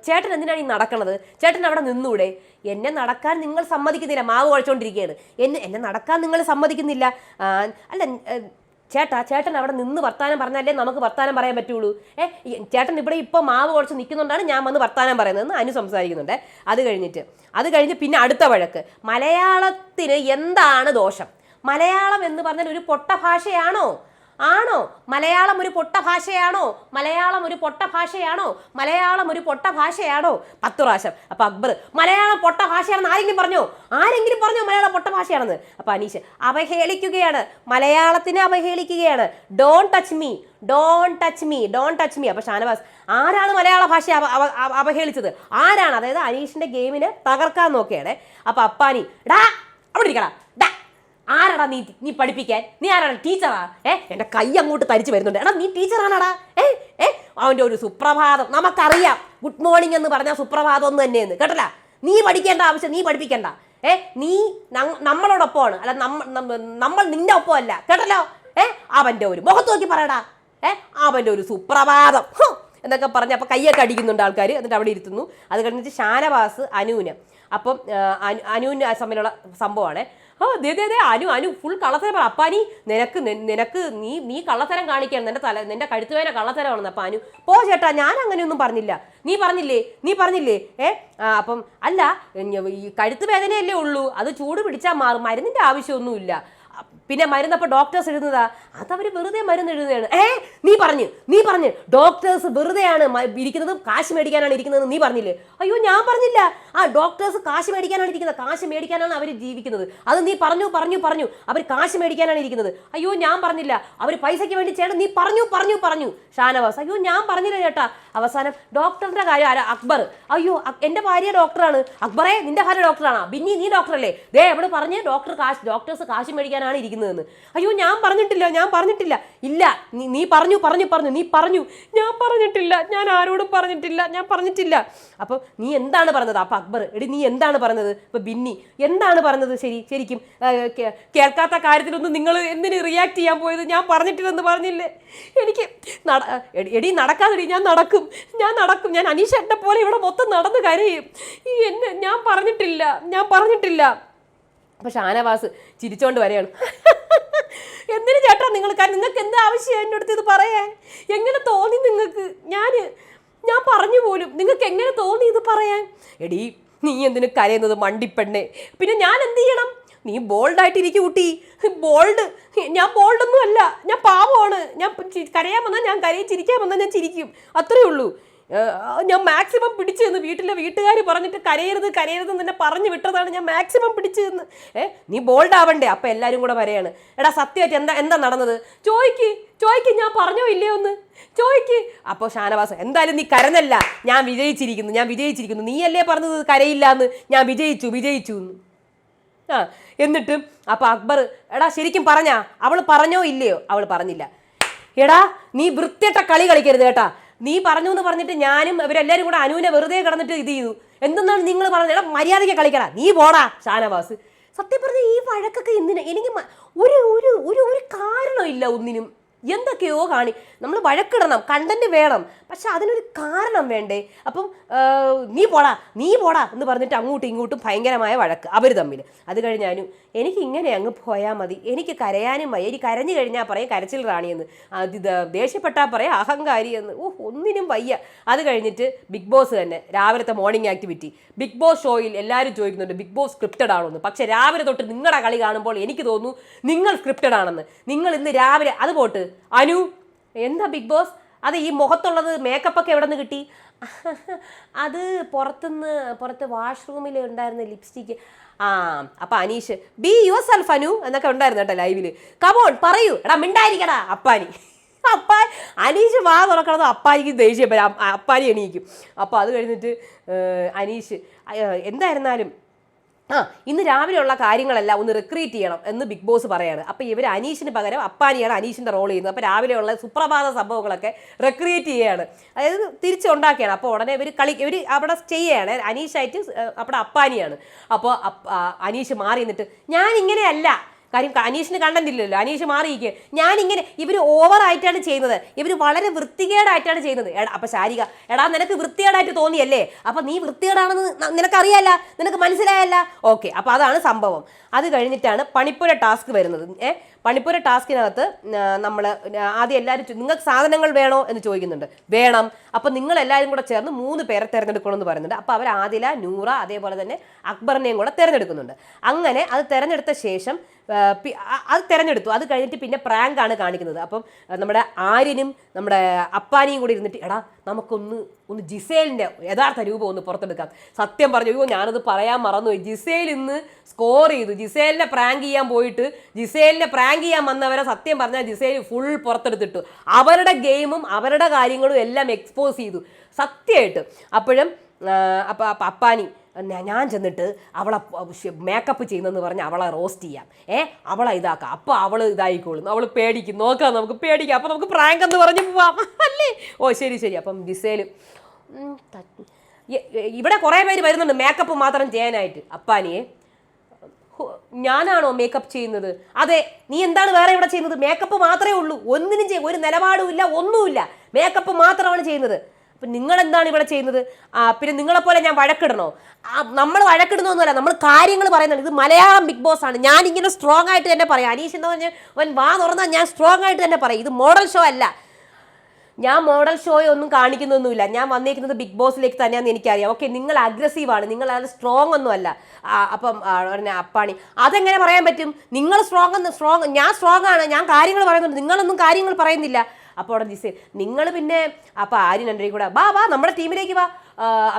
ചേട്ടൻ എന്തിനാണ് ഈ നടക്കണത്? ചേട്ടൻ അവിടെ നിന്നൂടെ? എന്നെ നടക്കാൻ നിങ്ങൾ സമ്മതിക്കുന്നില്ല. മാവ് കുഴച്ചുകൊണ്ടിരിക്കുകയാണ് എന്നെ എന്നെ നടക്കാൻ നിങ്ങൾ സമ്മതിക്കുന്നില്ല. അല്ല ചേട്ടാ ചേട്ടൻ അവിടെ നിന്ന് വർത്താനം പറഞ്ഞാലേ നമുക്ക് വർത്താനം പറയാൻ പറ്റുള്ളൂ. ഏ ചേട്ടൻ ഇവിടെ ഇപ്പോൾ മാവ് കുഴച്ച് നിൽക്കുന്നുണ്ടാണ് ഞാൻ വന്ന് വർത്താനം പറയുന്നതെന്ന് അനു സംസാരിക്കുന്നുണ്ട്. അത് കഴിഞ്ഞിട്ട് അത് കഴിഞ്ഞ് പിന്നെ അടുത്ത വഴക്ക്. മലയാളത്തിന് എന്താണ് ദോഷം? മലയാളം എന്ന് പറഞ്ഞാൽ ഒരു പൊട്ട ഭാഷയാണോ ആണോ? മലയാളം ഒരു പൊട്ട ഭാഷയാണോ? മലയാളം ഒരു പൊട്ട ഭാഷയാണോ? മലയാളം ഒരു പൊട്ട ഭാഷയാണോ? പത്ത് പ്രാവശ്യം. അപ്പൊ അക്ബർ മലയാളം പൊട്ട ഭാഷയാണെന്ന് ആരെങ്കിലും പറഞ്ഞോ? ആരെങ്കിലും പറഞ്ഞോ മലയാളം പൊട്ട ഭാഷയാണെന്ന്? അപ്പൊ അനീഷ് അവഹേളിക്കുകയാണ്. മലയാളത്തിനെ അവഹേളിക്കുകയാണ്. Don't touch me don't touch me don't touch me അപ്പൊ ഷാനവാസ് ആരാണ് മലയാള ഭാഷ അവ- അവ- അവ- അവഹേളിച്ചത്? ആരാണ്? അതായത് അനീഷിന്റെ ഗെയിമിനെ തകർക്കാൻ നോക്കുകയാണ്. അപ്പൊ അപ്പാനി ഡാ അവിടെ ഇരിക്കടാ ഡാ. ആരാടാ നീ നീ പഠിപ്പിക്കാൻ? നീ ആരാടാ ടീച്ചറാ? ഏ എന്റെ കൈ അങ്ങോട്ട് തരിച്ചു വരുന്നുണ്ട്. എടാ നീ ടീച്ചറാണടാ. ഏ ഏ അവന്റെ ഒരു സുപ്രഭാതം. നമുക്കറിയാം. ഗുഡ് മോർണിംഗ് എന്ന് പറഞ്ഞാൽ സുപ്രഭാതം ഒന്നും തന്നെയെന്ന്. കേട്ടല്ല? നീ പഠിക്കേണ്ട ആവശ്യം നീ പഠിപ്പിക്കണ്ട. ഏ നീ നമ്മളോടൊപ്പമാണ്. അല്ല നമ്മ- നമ്മ- നമ്മൾ നിന്റെ ഒപ്പമല്ല. കേട്ടല്ലോ? ഏ അവന്റെ ഒരു മുഖത്ത് നോക്കി പറയടാ. ഏ അവന്റെ ഒരു സുപ്രഭാതം. എന്നൊക്കെ പറഞ്ഞ് അപ്പോൾ കയ്യൊക്കെ അടിക്കുന്നുണ്ട് ആൾക്കാർ എന്നിട്ട് അവിടെ ഇരുത്തുന്നു. അത് കഴിഞ്ഞിട്ട് ഷാനവാസ് അനൂന്. അപ്പം അനുവിന് തമ്മിലുള്ള സംഭവമാണ്. ഓ ദേ ദേ ദേ അനു അനു ഫുൾ കള്ളത്തരം പറ. അപ്പാനി നിനക്ക് നിനക്ക് നീ നീ കള്ളത്തരം കാണിക്കാൻ നിന്റെ തല നിന്റെ കഴുത്തുവേന കള്ളത്തരമാണെന്ന് അപ്പൊ അനു. പോ ചേട്ടാ ഞാൻ അങ്ങനെയൊന്നും പറഞ്ഞില്ല. നീ പറഞ്ഞില്ലേ നീ പറഞ്ഞില്ലേ ഏ? ആ, അപ്പം അല്ല ഈ കഴുത്ത് വേദനയല്ലേ ഉള്ളൂ. അത് ചൂട് പിടിച്ചാൽ മാറും. മരുന്നിന്റെ ആവശ്യമൊന്നുമില്ല. പിന്നെ മരുന്നപ്പോൾ ഡോക്ടേഴ്സ് എഴുതുന്നതാ? അതവർ വെറുതെ മരുന്ന് എഴുതുകയാണ്. ഏ നീ പറഞ്ഞു നീ പറഞ്ഞു. ഡോക്ടേഴ്സ് വെറുതെയാണ് ഇരിക്കുന്നത് ഇരിക്കുന്നതും കാശ് മേടിക്കാനാണ് ഇരിക്കുന്നത് നീ പറഞ്ഞില്ലേ? അയ്യോ ഞാൻ പറഞ്ഞില്ല. ആ ഡോക്ടേഴ്സ് കാശ് മേടിക്കാനാണ് ഇരിക്കുന്നത്. കാശ് മേടിക്കാനാണ് അവർ ജീവിക്കുന്നത്. അത് നീ പറഞ്ഞു പറഞ്ഞു പറഞ്ഞു. അവർ കാശ് മേടിക്കാനാണ് ഇരിക്കുന്നത്. അയ്യോ ഞാൻ പറഞ്ഞില്ല. അവർ പൈസയ്ക്ക് വേണ്ടി ചെയ്യണം. നീ പറഞ്ഞു പറഞ്ഞു പറഞ്ഞു. ഷാനവാസ് അയ്യോ ഞാൻ പറഞ്ഞില്ല ചേട്ടാ. അവസാനം ഡോക്ടറിന്റെ കാര്യം ആരാ? അക്ബർ. അയ്യോ എന്റെ ഭാര്യ ഡോക്ടറാണ് അക്ബറെ നിന്റെ ഭാര്യ ഡോക്ടറാണ് ബിന്നി നീ ഡോക്ടറല്ലേ ദേ എവിടെ പറഞ്ഞ് ഡോക്ടർ കാശ് ഡോക്ടേഴ്സ് കാശ് മേടിക്കാനാണ് ഇരിക്കുന്നതെന്ന് അയ്യോ ഞാൻ പറഞ്ഞിട്ടില്ല ഞാൻ പറഞ്ഞിട്ടില്ല. ഇല്ല നീ നീ പറഞ്ഞു പറഞ്ഞു പറഞ്ഞു നീ പറഞ്ഞു. ഞാൻ പറഞ്ഞിട്ടില്ല ഞാൻ ആരോടും പറഞ്ഞിട്ടില്ല ഞാൻ പറഞ്ഞിട്ടില്ല. അപ്പോൾ നീ എന്താണ് പറഞ്ഞത്? അപ്പം അക്ബർ എടി നീ എന്താണ് പറഞ്ഞത്? ഇപ്പൊ ബിന്നി എന്താണ് പറഞ്ഞത് ശരി ശരിക്കും? കേൾക്കാത്ത കാര്യത്തിലൊന്നും നിങ്ങൾ എന്തിന് റിയാക്ട് ചെയ്യാൻ പോയത്? ഞാൻ പറഞ്ഞിട്ടില്ലെന്ന് പറഞ്ഞില്ലേ? എനിക്ക് നട- എടി- നടക്കാതെടി ഞാൻ നടക്കും. ഞാൻ നടക്കും. ഞാൻ അനീഷേട്ടനെ പോലെ ഇവിടെ മൊത്തം നടന്ന് കരയും. ഈ എന്നെ ഞാൻ പറഞ്ഞിട്ടില്ല ഞാൻ പറഞ്ഞിട്ടില്ല. അപ്പൊ ഷാനവാസ് ചിരിച്ചോണ്ട് വരെയാണ് എന്തിനു ചേട്ടാ നിങ്ങൾ കാരണം നിങ്ങൾക്ക് എന്താ ആവശ്യം എന്റെ അടുത്ത് ഇത് പറയാൻ? എങ്ങനെ തോന്നി നിങ്ങൾക്ക്? ഞാൻ ഞാൻ പറഞ്ഞു പോലും നിങ്ങൾക്ക് എങ്ങനെ തോന്നി ഇത് പറയാൻ? എടി നീ എന്തിനു കരയുന്നത് മണ്ടിപ്പെണ്ണെ? പിന്നെ ഞാൻ എന്ത് ചെയ്യണം? നീ ബോൾഡായിട്ട് ഇരിക്കും കുട്ടി. ബോൾഡ് ഞാൻ ബോൾഡൊന്നും അല്ല. ഞാൻ പാവമാണ്. ഞാൻ കരയാൻ വന്നാൽ ഞാൻ കരയിച്ചിരിക്കാൻ ചിരിക്കാൻ വന്നാൽ ഞാൻ ചിരിക്കും. അത്രയേ ഉള്ളൂ. ഞാൻ മാക്സിമം പിടിച്ചു തന്നു വീട്ടിലെ വീട്ടുകാർ പറഞ്ഞിട്ട് കരയരുത് കരയരുത് എന്ന് തന്നെ പറഞ്ഞു വിട്ടതാണ് ഞാൻ മാക്സിമം പിടിച്ചു തന്ന് ഏ നീ ബോൾഡ് ആവണ്ടേ? അപ്പം എല്ലാവരും കൂടെ പറയാണ് എടാ സത്യമായിട്ട് എന്താ എന്താ നടന്നത്? ചോയ്ക്ക് ചോയ്ക്ക് ഞാൻ പറഞ്ഞോ ഇല്ലയോ ഒന്ന് ചോയ്ക്ക്. അപ്പോൾ ഷാനവാസ് എന്തായാലും നീ കരഞ്ഞല്ല. ഞാൻ വിജയിച്ചിരിക്കുന്നു ഞാൻ വിജയിച്ചിരിക്കുന്നു. നീയല്ലേ പറഞ്ഞത് കരയില്ല എന്ന്? ഞാൻ വിജയിച്ചു വിജയിച്ചു എന്ന്. ആ എന്നിട്ടും അപ്പോൾ അക്ബർ എടാ ശരിക്കും പറഞ്ഞാ അവൾ പറഞ്ഞോ ഇല്ലയോ? അവൾ പറഞ്ഞില്ല. എടാ നീ വൃത്തിയട്ട കളി കളിക്കരുത് കേട്ടാ. നീ പറഞ്ഞു എന്ന് പറഞ്ഞിട്ട് ഞാനും ഇവരെല്ലാവരും കൂടെ അനുവിനെ വെറുതെ കിടന്നിട്ട് ഇത് ചെയ്തു. എന്തെന്നാണ് നിങ്ങൾ പറഞ്ഞത്? എടാ മര്യാദയ്ക്ക് കളിക്കടാ. നീ പോടാ ഷാനവാസ്. സത്യം പറഞ്ഞ ഈ വഴക്കൊക്കെ എന്തിനാ? എനിക്ക് ഒരു ഒരു ഒരു ഒരു കാരണമില്ല ഒന്നിനും. എന്തൊക്കെയോ കാണി. നമ്മൾ വഴക്കിടണം കണ്ടന്റ് വേണം. പക്ഷെ അതിനൊരു കാരണം വേണ്ടേ? അപ്പം നീ പോടാ നീ പോടാ എന്ന് പറഞ്ഞിട്ട് അങ്ങോട്ടും ഇങ്ങോട്ടും ഭയങ്കരമായ വഴക്ക്. അവർ തമ്മിൽ അത് കഴിഞ്ഞാലും എനിക്ക് ഇങ്ങനെ അങ്ങ് പോയാൽ മതി. എനിക്ക് കരയാനും വയ്യ. എനിക്ക് കരഞ്ഞു കഴിഞ്ഞാൽ പറയും കരച്ചിൽ റാണിയെന്ന്. അത് ദേഷ്യപ്പെട്ടാൽ പറയാം അഹങ്കാരി എന്ന് ഓ ഒന്നിനും വയ്യ. അത് കഴിഞ്ഞിട്ട് ബിഗ് ബോസ് തന്നെ രാവിലത്തെ മോർണിംഗ് ആക്ടിവിറ്റി ബിഗ് ബോസ് ഷോയിൽ എല്ലാവരും ചോദിക്കുന്നുണ്ട് ബിഗ് ബോസ് സ്ക്രിപ്റ്റഡ് ആണോ എന്ന് പക്ഷേ രാവിലെ തൊട്ട് നിങ്ങളുടെ കളി കാണുമ്പോൾ എനിക്ക് തോന്നുന്നു നിങ്ങൾ സ്ക്രിപ്റ്റഡ് ആണെന്ന്. നിങ്ങൾ ഇന്ന് രാവിലെ അത് പോട്ട്. അനു എന്താ ബിഗ് ബോസ്? അത് ഈ മുഖത്തുള്ളത് മേക്കപ്പ് ഒക്കെ എവിടെ നിന്ന് കിട്ടി? അത് പുറത്തുനിന്ന് പുറത്ത് വാഷ്റൂമിൽ ഉണ്ടായിരുന്ന ലിപ്സ്റ്റിക്ക് ആ അപ്പൊ Aneesh be yourself Anu എന്നൊക്കെ ഉണ്ടായിരുന്നു കേട്ടോ ലൈവിൽ കമോൺ പറയൂ. എടാ മിണ്ടായിരിക്കടാ അപ്പാനി. അപ്പാ അനീഷ് വാ തുറക്കണത് അപ്പാനിക്ക് ദേഷ്യം വരും. അപ്പ- അപ്പാനി എണീക്കും. അപ്പോൾ അത് കഴിഞ്ഞിട്ട് അനീഷ് എന്തായിരുന്നാലും ആ ഇന്ന് രാവിലെയുള്ള കാര്യങ്ങളെല്ലാം ഒന്ന് റിക്രീറ്റ് ചെയ്യണം എന്ന് ബിഗ് ബോസ് പറയാണ്. അപ്പോൾ ഇവർ അനീഷിന് പകരം അപ്പാനിയാണ് അനീഷിന്റെ റോൾ ചെയ്യുന്നത്. അപ്പോൾ രാവിലെയുള്ള സുപ്രഭാത സംഭവങ്ങളൊക്കെ റിക്രിയേറ്റ് ചെയ്യുകയാണ് അതായത് തിരിച്ചുണ്ടാക്കുകയാണ് അപ്പോൾ ഉടനെ ഇവർ കളി ഇവർ അവിടെ ചെയ്യുകയാണ് അനീഷായിട്ട് അവിടെ അപ്പാനിയാണ്. അപ്പോൾ അനീഷ് മാറി നിന്നിട്ട് ഞാൻ ഇങ്ങനെയല്ല കാര്യം അനീഷിന് കണ്ടന്റില്ലല്ലോ അനീഷ് മാറിയിരിക്കുക ഞാനിങ്ങനെ ഇവർ ഓവറായിട്ടാണ് ചെയ്യുന്നത്. ഇവർ വളരെ വൃത്തികേടായിട്ടാണ് ചെയ്യുന്നത്. എടാ അപ്പം ശാരിക എടാ നിനക്ക് വൃത്തികേടായിട്ട് തോന്നിയല്ലേ? അപ്പം നീ വൃത്തികേടാണെന്ന് നിനക്കറിയാല്ല? നിനക്ക് മനസ്സിലായല്ല? ഓക്കെ അപ്പം അതാണ് സംഭവം. അത് കഴിഞ്ഞിട്ടാണ് പണിപ്പുര ടാസ്ക് വരുന്നത്. ഏ? പണിപ്പുര ടാസ്കിനകത്ത് നമ്മൾ ആദ്യം എല്ലാവരും നിങ്ങൾക്ക് സാധനങ്ങൾ വേണോ എന്ന് ചോദിക്കുന്നുണ്ട്. വേണം. അപ്പം നിങ്ങൾ എല്ലാവരും കൂടെ ചേർന്ന് മൂന്ന് പേരെ തിരഞ്ഞെടുക്കണമെന്ന് പറയുന്നുണ്ട്. അപ്പോൾ അവർ ആദില നൂറ അതേപോലെ തന്നെ അക്ബറിനെയും കൂടെ തിരഞ്ഞെടുക്കുന്നുണ്ട്. അങ്ങനെ അത് തിരഞ്ഞെടുത്ത ശേഷം അത് തിരഞ്ഞെടുത്തു. അത് കഴിഞ്ഞിട്ട് പിന്നെ പ്രാങ്കാണ് കാണിക്കുന്നത്. അപ്പം നമ്മുടെ ആര്യനും നമ്മുടെ അപ്പാനിയും കൂടി ഇരുന്നിട്ട് എടാ നമുക്കൊന്ന് ഒന്ന് ജിസേലിന്റെ യഥാർത്ഥ രൂപം ഒന്ന് പുറത്തെടുക്കാം. സത്യം പറഞ്ഞു അയ്യോ ഞാനത് പറയാൻ മറന്നു ജിസേൽ ഇന്ന് സ്കോർ ചെയ്തു. ജിസേലിനെ പ്രാങ്ക് ചെയ്യാൻ പോയിട്ട് ജിസേലിനെ പ്രാങ്ക് ചെയ്യാൻ വന്നവരെ സത്യം പറഞ്ഞാൽ ജിസേൽ ഫുൾ പുറത്തെടുത്തിട്ടു. അവരുടെ ഗെയിമും അവരുടെ കാര്യങ്ങളും എല്ലാം എക്സ്പോസ് ചെയ്തു. സത്യമായിട്ട് അപ്പോഴും അപ്പം അപ്പം അപ്പാനി ഞാൻ ചെന്നിട്ട് അവളെ മേക്കപ്പ് ചെയ്യുന്നതെന്ന് പറഞ്ഞ് അവളെ റോസ്റ്റ് ചെയ്യാം. ഏ? അവളെ ഇതാക്കാം. അപ്പോൾ അവൾ ഇതായിക്കോളും. അവൾ പേടിക്കും. നോക്കാം നമുക്ക് പേടിക്കാം. അപ്പോൾ നമുക്ക് പ്രാങ്ക് എന്ന് പറഞ്ഞ് പോവാം. അല്ലേ? ഓ ശരി ശരി. അപ്പം ഇ- ഇവിടെ കുറേ പേര് വരുന്നുണ്ട് മേക്കപ്പ് മാത്രം ചെയ്യാനായിട്ട്. അപ്പാനിയെ ഞാനാണോ മേക്കപ്പ് ചെയ്യുന്നത്? അതെ നീ എന്താണ് വേറെ ഇവിടെ ചെയ്യുന്നത്? മേക്കപ്പ് മാത്രമേ ഉള്ളൂ. ഒന്നിനും ചെയ്യും ഒരു നിലപാടും ഇല്ല ഒന്നുമില്ല മേക്കപ്പ് മാത്രമാണ് ചെയ്യുന്നത്. അപ്പം നിങ്ങൾ എന്താണ് ഇവിടെ ചെയ്യുന്നത്? പിന്നെ നിങ്ങളെപ്പോലെ ഞാൻ വഴക്കിടണോ? നമ്മൾ വഴക്കിടുന്നൊന്നുമല്ല നമ്മൾ കാര്യങ്ങൾ പറയുന്നുണ്ട് ഇത് മലയാളം ബിഗ് ബോസ് ആണ്. ഞാൻ ഇങ്ങനെ സ്ട്രോങ് ആയിട്ട് തന്നെ പറയാം. അനീഷ് എന്ന് പറഞ്ഞാൽ അവൻ വാ തുറന്നാൽ ഞാൻ സ്ട്രോങ് ആയിട്ട് തന്നെ പറയും. ഇത് മോഡൽ ഷോ അല്ല. ഞാൻ മോഡൽ ഷോ ഒന്നും കാണിക്കുന്നൊന്നുമില്ല. ഞാൻ വന്നിരിക്കുന്നത് ബിഗ് ബോസിലേക്ക് തന്നെയാണെന്ന് എനിക്കറിയാം. ഓക്കെ നിങ്ങൾ അഗ്രസീവ് ആണ്. നിങ്ങൾ അത് സ്ട്രോങ് ഒന്നും അല്ല. അപ്പം അപ്പാണി. അതെങ്ങനെ പറയാൻ പറ്റും? നിങ്ങൾ സ്ട്രോങ് സ്ട്രോങ് ഞാൻ സ്ട്രോങ് ആണ്. ഞാൻ കാര്യങ്ങൾ പറയുന്നുണ്ട്. നിങ്ങളൊന്നും കാര്യങ്ങൾ പറയുന്നില്ല. അപ്പോൾ അവിടെ നിങ്ങൾ പിന്നെ അപ്പോൾ ആര്യൻ എന്റെ കൂടെ വാ വാ നമ്മുടെ ടീമിലേക്ക് വാ.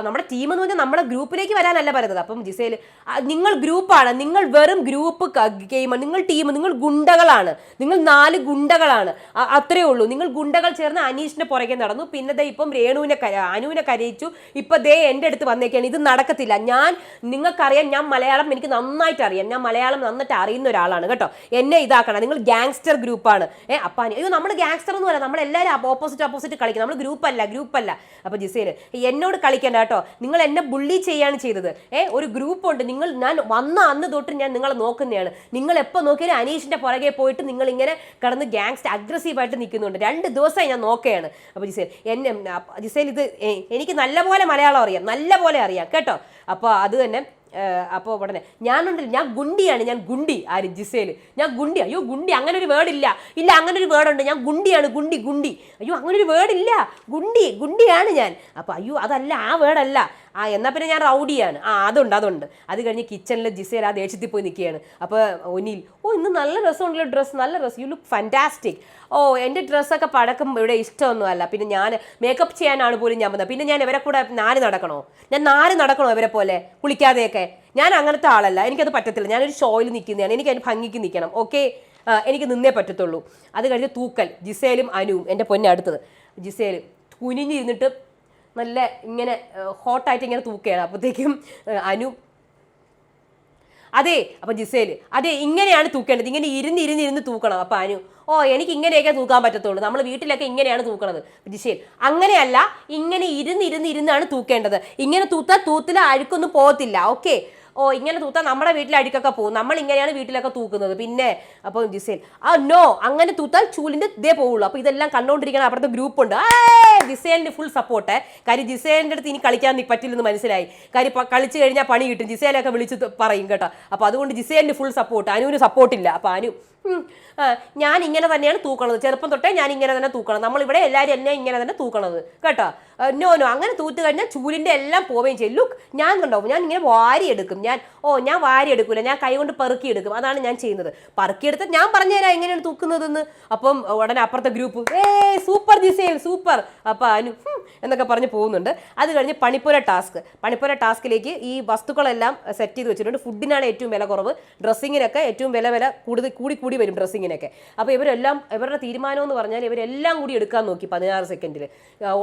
നമ്മുടെ ടീം എന്ന് പറഞ്ഞാൽ നമ്മുടെ ഗ്രൂപ്പിലേക്ക് വരാനല്ല പറയുന്നത്. അപ്പം ജിസേൽ നിങ്ങൾ ഗ്രൂപ്പാണ് നിങ്ങൾ വെറും ഗ്രൂപ്പ് ഗെയിം നിങ്ങൾ ടീം നിങ്ങൾ ഗുണ്ടകളാണ്. നിങ്ങൾ നാല് ഗുണ്ടകളാണ്. അത്രേ ഉള്ളൂ. നിങ്ങൾ ഗുണ്ടകൾ ചേർന്ന് അനീഷിന്റെ പുറകെ നടന്നു. പിന്നെ ദേ ഇപ്പം രേണുവിനെ അനുവിനെ കരയിച്ചു. ഇപ്പം ദേ എന്റെ അടുത്ത് വന്നേക്കാണ്. ഇത് നടക്കത്തില്ല. ഞാൻ നിങ്ങൾക്കറിയാം ഞാൻ മലയാളം എനിക്ക് നന്നായിട്ട് അറിയാം. ഞാൻ മലയാളം നന്നായിട്ട് അറിയുന്ന ഒരാളാണ് കേട്ടോ. എന്നെ ഇതാക്കണം. നിങ്ങൾ ഗാങ്സ്റ്റർ ഗ്രൂപ്പാണ് ഏ അപ്പം അയ്യോ നമ്മൾ ഗാങ്സ്റ്റർ ഒന്നും അല്ല. നമ്മളെല്ലാവരും ഓപ്പോസിറ്റ് ഓപ്പോസിറ്റ് കളിക്കും. നമ്മൾ ഗ്രൂപ്പല്ല ഗ്രൂപ്പല്ല അപ്പോൾ ജിസേൽ എന്നോട് കളിക്കണ്ട കേട്ടോ. നിങ്ങൾ എന്നെ ബുള്ളി ചെയ്യാണ് ചെയ്തത്. ഏ ഒരു ഗ്രൂപ്പ് ഉണ്ട്. നിങ്ങൾ ഞാൻ വന്ന അന്ന് തൊട്ട് ഞാൻ നിങ്ങളെ നോക്കുന്നതാണ്. നിങ്ങൾ എപ്പോൾ നോക്കിയാലും അനീഷിന്റെ പുറകെ പോയിട്ട് നിങ്ങൾ ഇങ്ങനെ കടന്ന് ഗാങ്സ്റ്റ് അഗ്രസീവായിട്ട് നിൽക്കുന്നുണ്ട്. രണ്ട് ദിവസമായി ഞാൻ നോക്കുകയാണ്. അപ്പോൾ ജിസേൽ എന്നെ ജിസേൽ ഇത് എനിക്ക് നല്ലപോലെ മലയാളം അറിയാം. നല്ലപോലെ അറിയാം. കേട്ടോ? അപ്പോൾ അത് തന്നെ അപ്പോൾ ഉടനെ ഞാനുണ്ടല്ലോ ഞാൻ ഗുണ്ടിയാണ് ഞാൻ ഗുണ്ടി ആര് ജിസേൽ ഞാൻ ഗുണ്ടി അയ്യോ ഗുണ്ടി അങ്ങനെ ഒരു വേർഡ് ഇല്ല. ഇല്ല അങ്ങനെ ഒരു വേർഡ് ഉണ്ട്. ഞാൻ ഗുണ്ടിയാണ് ഗുണ്ടി ഗുണ്ടി. അയ്യോ അങ്ങനെ ഒരു വേർഡ് ഇല്ല. ഗുണ്ടി ഗുണ്ടിയാണ് ഞാൻ. അപ്പോൾ അയ്യോ അതല്ല ആ വേർഡല്ല ആ എന്നാൽ പിന്നെ ഞാൻ റൗഡിയാണ്. ആ അതുണ്ട് അതുണ്ട്. അത് കഴിഞ്ഞ് കിച്ചണിൽ ജിസേൽ ആ ദേഷ്യത്തിൽ പോയി നിൽക്കുകയാണ് അപ്പോൾ ഒനിൽ ഓ ഇന്ന് നല്ല രസമുണ്ടല്ലോ ഡ്രസ്സ് നല്ല ഡ്രസ്സ് യു ലുക്ക് ഫാന്റാസ്റ്റിക് ഓ എന്റെ ഡ്രസ്സൊക്കെ പഴക്കം ഇവിടെ ഇഷ്ടമൊന്നുമല്ല. പിന്നെ ഞാൻ മേക്കപ്പ് ചെയ്യാനാണ് പോലും ഞാൻ വന്നത്. പിന്നെ ഞാൻ ഇവരെ കൂടെ നാല് നടക്കണോ? ഞാൻ നാല് നടക്കണോ ഇവരെ പോലെ? കുളിക്കാതെയൊക്കെ? ഞാൻ അങ്ങനത്തെ ആളല്ല. എനിക്കത് പറ്റത്തില്ല. ഞാനൊരു ഷോയിൽ നിൽക്കുന്നതാണ്. എനിക്ക് അതിന് ഭംഗിക്ക് നിൽക്കണം. ഓക്കെ? എനിക്ക് നിന്നേ പറ്റത്തുള്ളൂ. അത് കഴിഞ്ഞ് തൂക്കൽ. ജിസേലും അനുവും എന്റെ പൊന്നെ അടുത്തത് ജിസേലും കുനിഞ്ഞിരുന്നിട്ട് നല്ല ഇങ്ങനെ ഹോട്ടായിട്ട് ഇങ്ങനെ തൂക്കുകയാണ്. അപ്പോഴത്തേക്കും അനു അതെ അപ്പൊ ജിസേൽ അതെ ഇങ്ങനെയാണ് തൂക്കേണ്ടത്. ഇങ്ങനെ ഇരുന്ന് ഇരുന്ന് ഇരുന്ന് തൂക്കണം. അപ്പൊ അനു ഓ എനിക്ക് ഇങ്ങനെയൊക്കെ തൂക്കാൻ പറ്റത്തുള്ളൂ. നമ്മൾ വീട്ടിലൊക്കെ ഇങ്ങനെയാണ് തൂക്കണത്. ജിസേൽ അങ്ങനെയല്ല ഇങ്ങനെ ഇരുന്ന് ഇരുന്ന് ഇരുന്നാണ് തൂക്കേണ്ടത്. ഇങ്ങനെ തൂത്താൽ തൂത്തിൽ അഴുക്കൊന്നും പോകത്തില്ല. ഓക്കെ ഓ ഇങ്ങനെ തൂത്താൽ നമ്മുടെ വീട്ടിലെ അടിക്കൊക്കെ പോകും. നമ്മൾ ഇങ്ങനെയാണ് വീട്ടിലൊക്കെ തൂക്കുന്നത്. പിന്നെ അപ്പോൾ ജിസേൽ ആ നോ അങ്ങനെ തൂത്താൽ ചൂലിന്റെ ഇതേ പോവുള്ളൂ. അപ്പോൾ ഇതെല്ലാം കണ്ടുകൊണ്ടിരിക്കണം അവിടുത്തെ ഗ്രൂപ്പ് ഉണ്ട്. ജിസേലിന് ഫുൾ സപ്പോർട്ട് കാര്യം ജിസേലിന്റെ അടുത്ത് ഇനി കളിക്കാൻ പറ്റില്ലെന്ന് മനസ്സിലായി. കാര്യം കളിച്ചു കഴിഞ്ഞാൽ പണി കിട്ടും. ജിസേലൊക്കെ വിളിച്ച് പറയും കേട്ടോ. അപ്പോൾ അതുകൊണ്ട് ജിസേലിന്റെ ഫുൾ സപ്പോർട്ട് അനുവിന് സപ്പോർട്ടില്ല അപ്പോൾ അനു ഞാൻ ഇങ്ങനെ തന്നെയാണ് തൂക്കണത്. ചെറുപ്പം തൊട്ടേ ഞാൻ ഇങ്ങനെ തന്നെ തൂക്കണം നമ്മളിവിടെ എല്ലാവരും എന്നെ ഇങ്ങനെ തന്നെ തൂക്കണത്. കേട്ടോ? No no. അങ്ങനെ തൂത്ത് കഴിഞ്ഞാൽ ചൂലിന്റെ എല്ലാം പോവുകയും ചെയ്യും. ലുക്ക് ഞാൻ കണ്ടോ? ഞാൻ ഇങ്ങനെ വാരി എടുക്കും ഞാൻ ഓ ഞാൻ വാരി എടുക്കൂല ഞാൻ കൈ കൊണ്ട് പെറുക്കി എടുക്കും അതാണ് ഞാൻ ചെയ്യുന്നത്. പെറുക്കിയെടുത്ത് ഞാൻ പറഞ്ഞുതരാം എങ്ങനെയാണ് തൂക്കുന്നതെന്ന്. അപ്പം ഉടനെ അപ്പുറത്തെ ഗ്രൂപ്പ് ഏ സൂപ്പർ ദിസേൽ സൂപ്പർ. അപ്പം അനു എന്നൊക്കെ പറഞ്ഞ് പോകുന്നുണ്ട്. അത് കഴിഞ്ഞ് പണിപ്പുര ടാസ്ക്. പണിപ്പുര ടാസ്കിലേക്ക് ഈ വസ്തുക്കളെല്ലാം സെറ്റ് ചെയ്ത് വെച്ചിട്ടുണ്ട്. ഫുഡിനാണ് ഏറ്റവും വില കുറവ്. ഡ്രസ്സിങ്ങിനൊക്കെ ഏറ്റവും വില വില കൂടുതൽ കൂടി കൂടി വരും ഡ്രസ്സിങ്ങിനൊക്കെ. അപ്പോൾ ഇവരെല്ലാം ഇവരുടെ തീരുമാനം എന്ന് പറഞ്ഞാൽ ഇവരെല്ലാം കൂടി എടുക്കാൻ നോക്കി പതിനാറ് സെക്കൻഡിൽ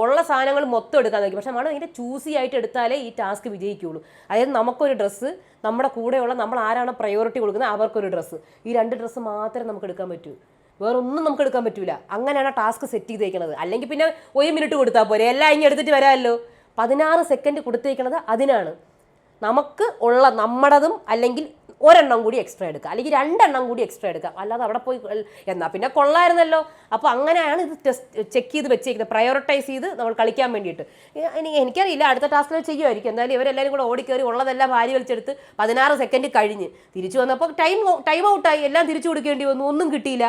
ഉള്ള സാധനങ്ങൾ മൊത്തം എടുക്കാൻ നോക്കി. പക്ഷെ നമ്മൾ അതിന്റെ ചൂസി ആയിട്ട് എടുത്താലേ ഈ ടാസ്ക് വിജയിക്കുകയുള്ളൂ അതായത് നമുക്കൊരു ഡ്രസ്സ് നമ്മുടെ കൂടെയുള്ള നമ്മൾ ആരാണ് പ്രയോറിറ്റി കൊടുക്കുന്നത് അവർക്കൊരു ഡ്രസ്സ് ഈ രണ്ട് ഡ്രസ്സ് മാത്രമേ നമുക്ക് എടുക്കാൻ പറ്റൂ. വേറെ ഒന്നും നമുക്ക് എടുക്കാൻ പറ്റൂല. അങ്ങനെയാണ് ടാസ്ക് സെറ്റ് ചെയ്തേക്കുന്നത് അല്ലെങ്കിൽ പിന്നെ ഒരു മിനിറ്റ് കൊടുത്താൽ പോരെ. എല്ലാം ഇങ്ങനെ എടുത്തിട്ട് വരാമല്ലോ. പതിനാറ് സെക്കൻഡ് കൊടുത്തേക്കണത് അതിനാണ്. നമുക്ക് ഉള്ള നമ്മുടേതും അല്ലെങ്കിൽ ഒരെണ്ണം കൂടി എക്സ്ട്രാ എടുക്കുക. അല്ലെങ്കിൽ രണ്ടെണ്ണം കൂടി എക്സ്ട്രാ എടുക്കുക. അല്ലാതെ അവിടെ പോയി എന്നാൽ എന്നാ പിന്നെ കൊള്ളായിരുന്നല്ലോ. അപ്പോൾ അങ്ങനെയാണ് ഇത് ടെസ്റ്റ് ചെക്ക് ചെയ്ത് വെച്ചേക്കുന്നത് പ്രയോറിറ്റൈസ് ചെയ്ത് നമ്മൾ കളിക്കാൻ വേണ്ടിയിട്ട്. ഇനി എനിക്കറിയില്ല അടുത്ത ടാസ്കിൽ ചെയ്യുമായിരിക്കും. എന്തായാലും ഇവരെല്ലാവരും കൂടെ ഓടിക്കയറി ഉള്ളതെല്ലാം ഭാര്യ വലിച്ചെടുത്ത് പതിനാറ് സെക്കൻഡ് കഴിഞ്ഞ് തിരിച്ചു വന്നപ്പോൾ ടൈം ടൈം ഔട്ടായി എല്ലാം തിരിച്ചു കൊടുക്കേണ്ടി വന്നു. ഒന്നും കിട്ടിയില്ല.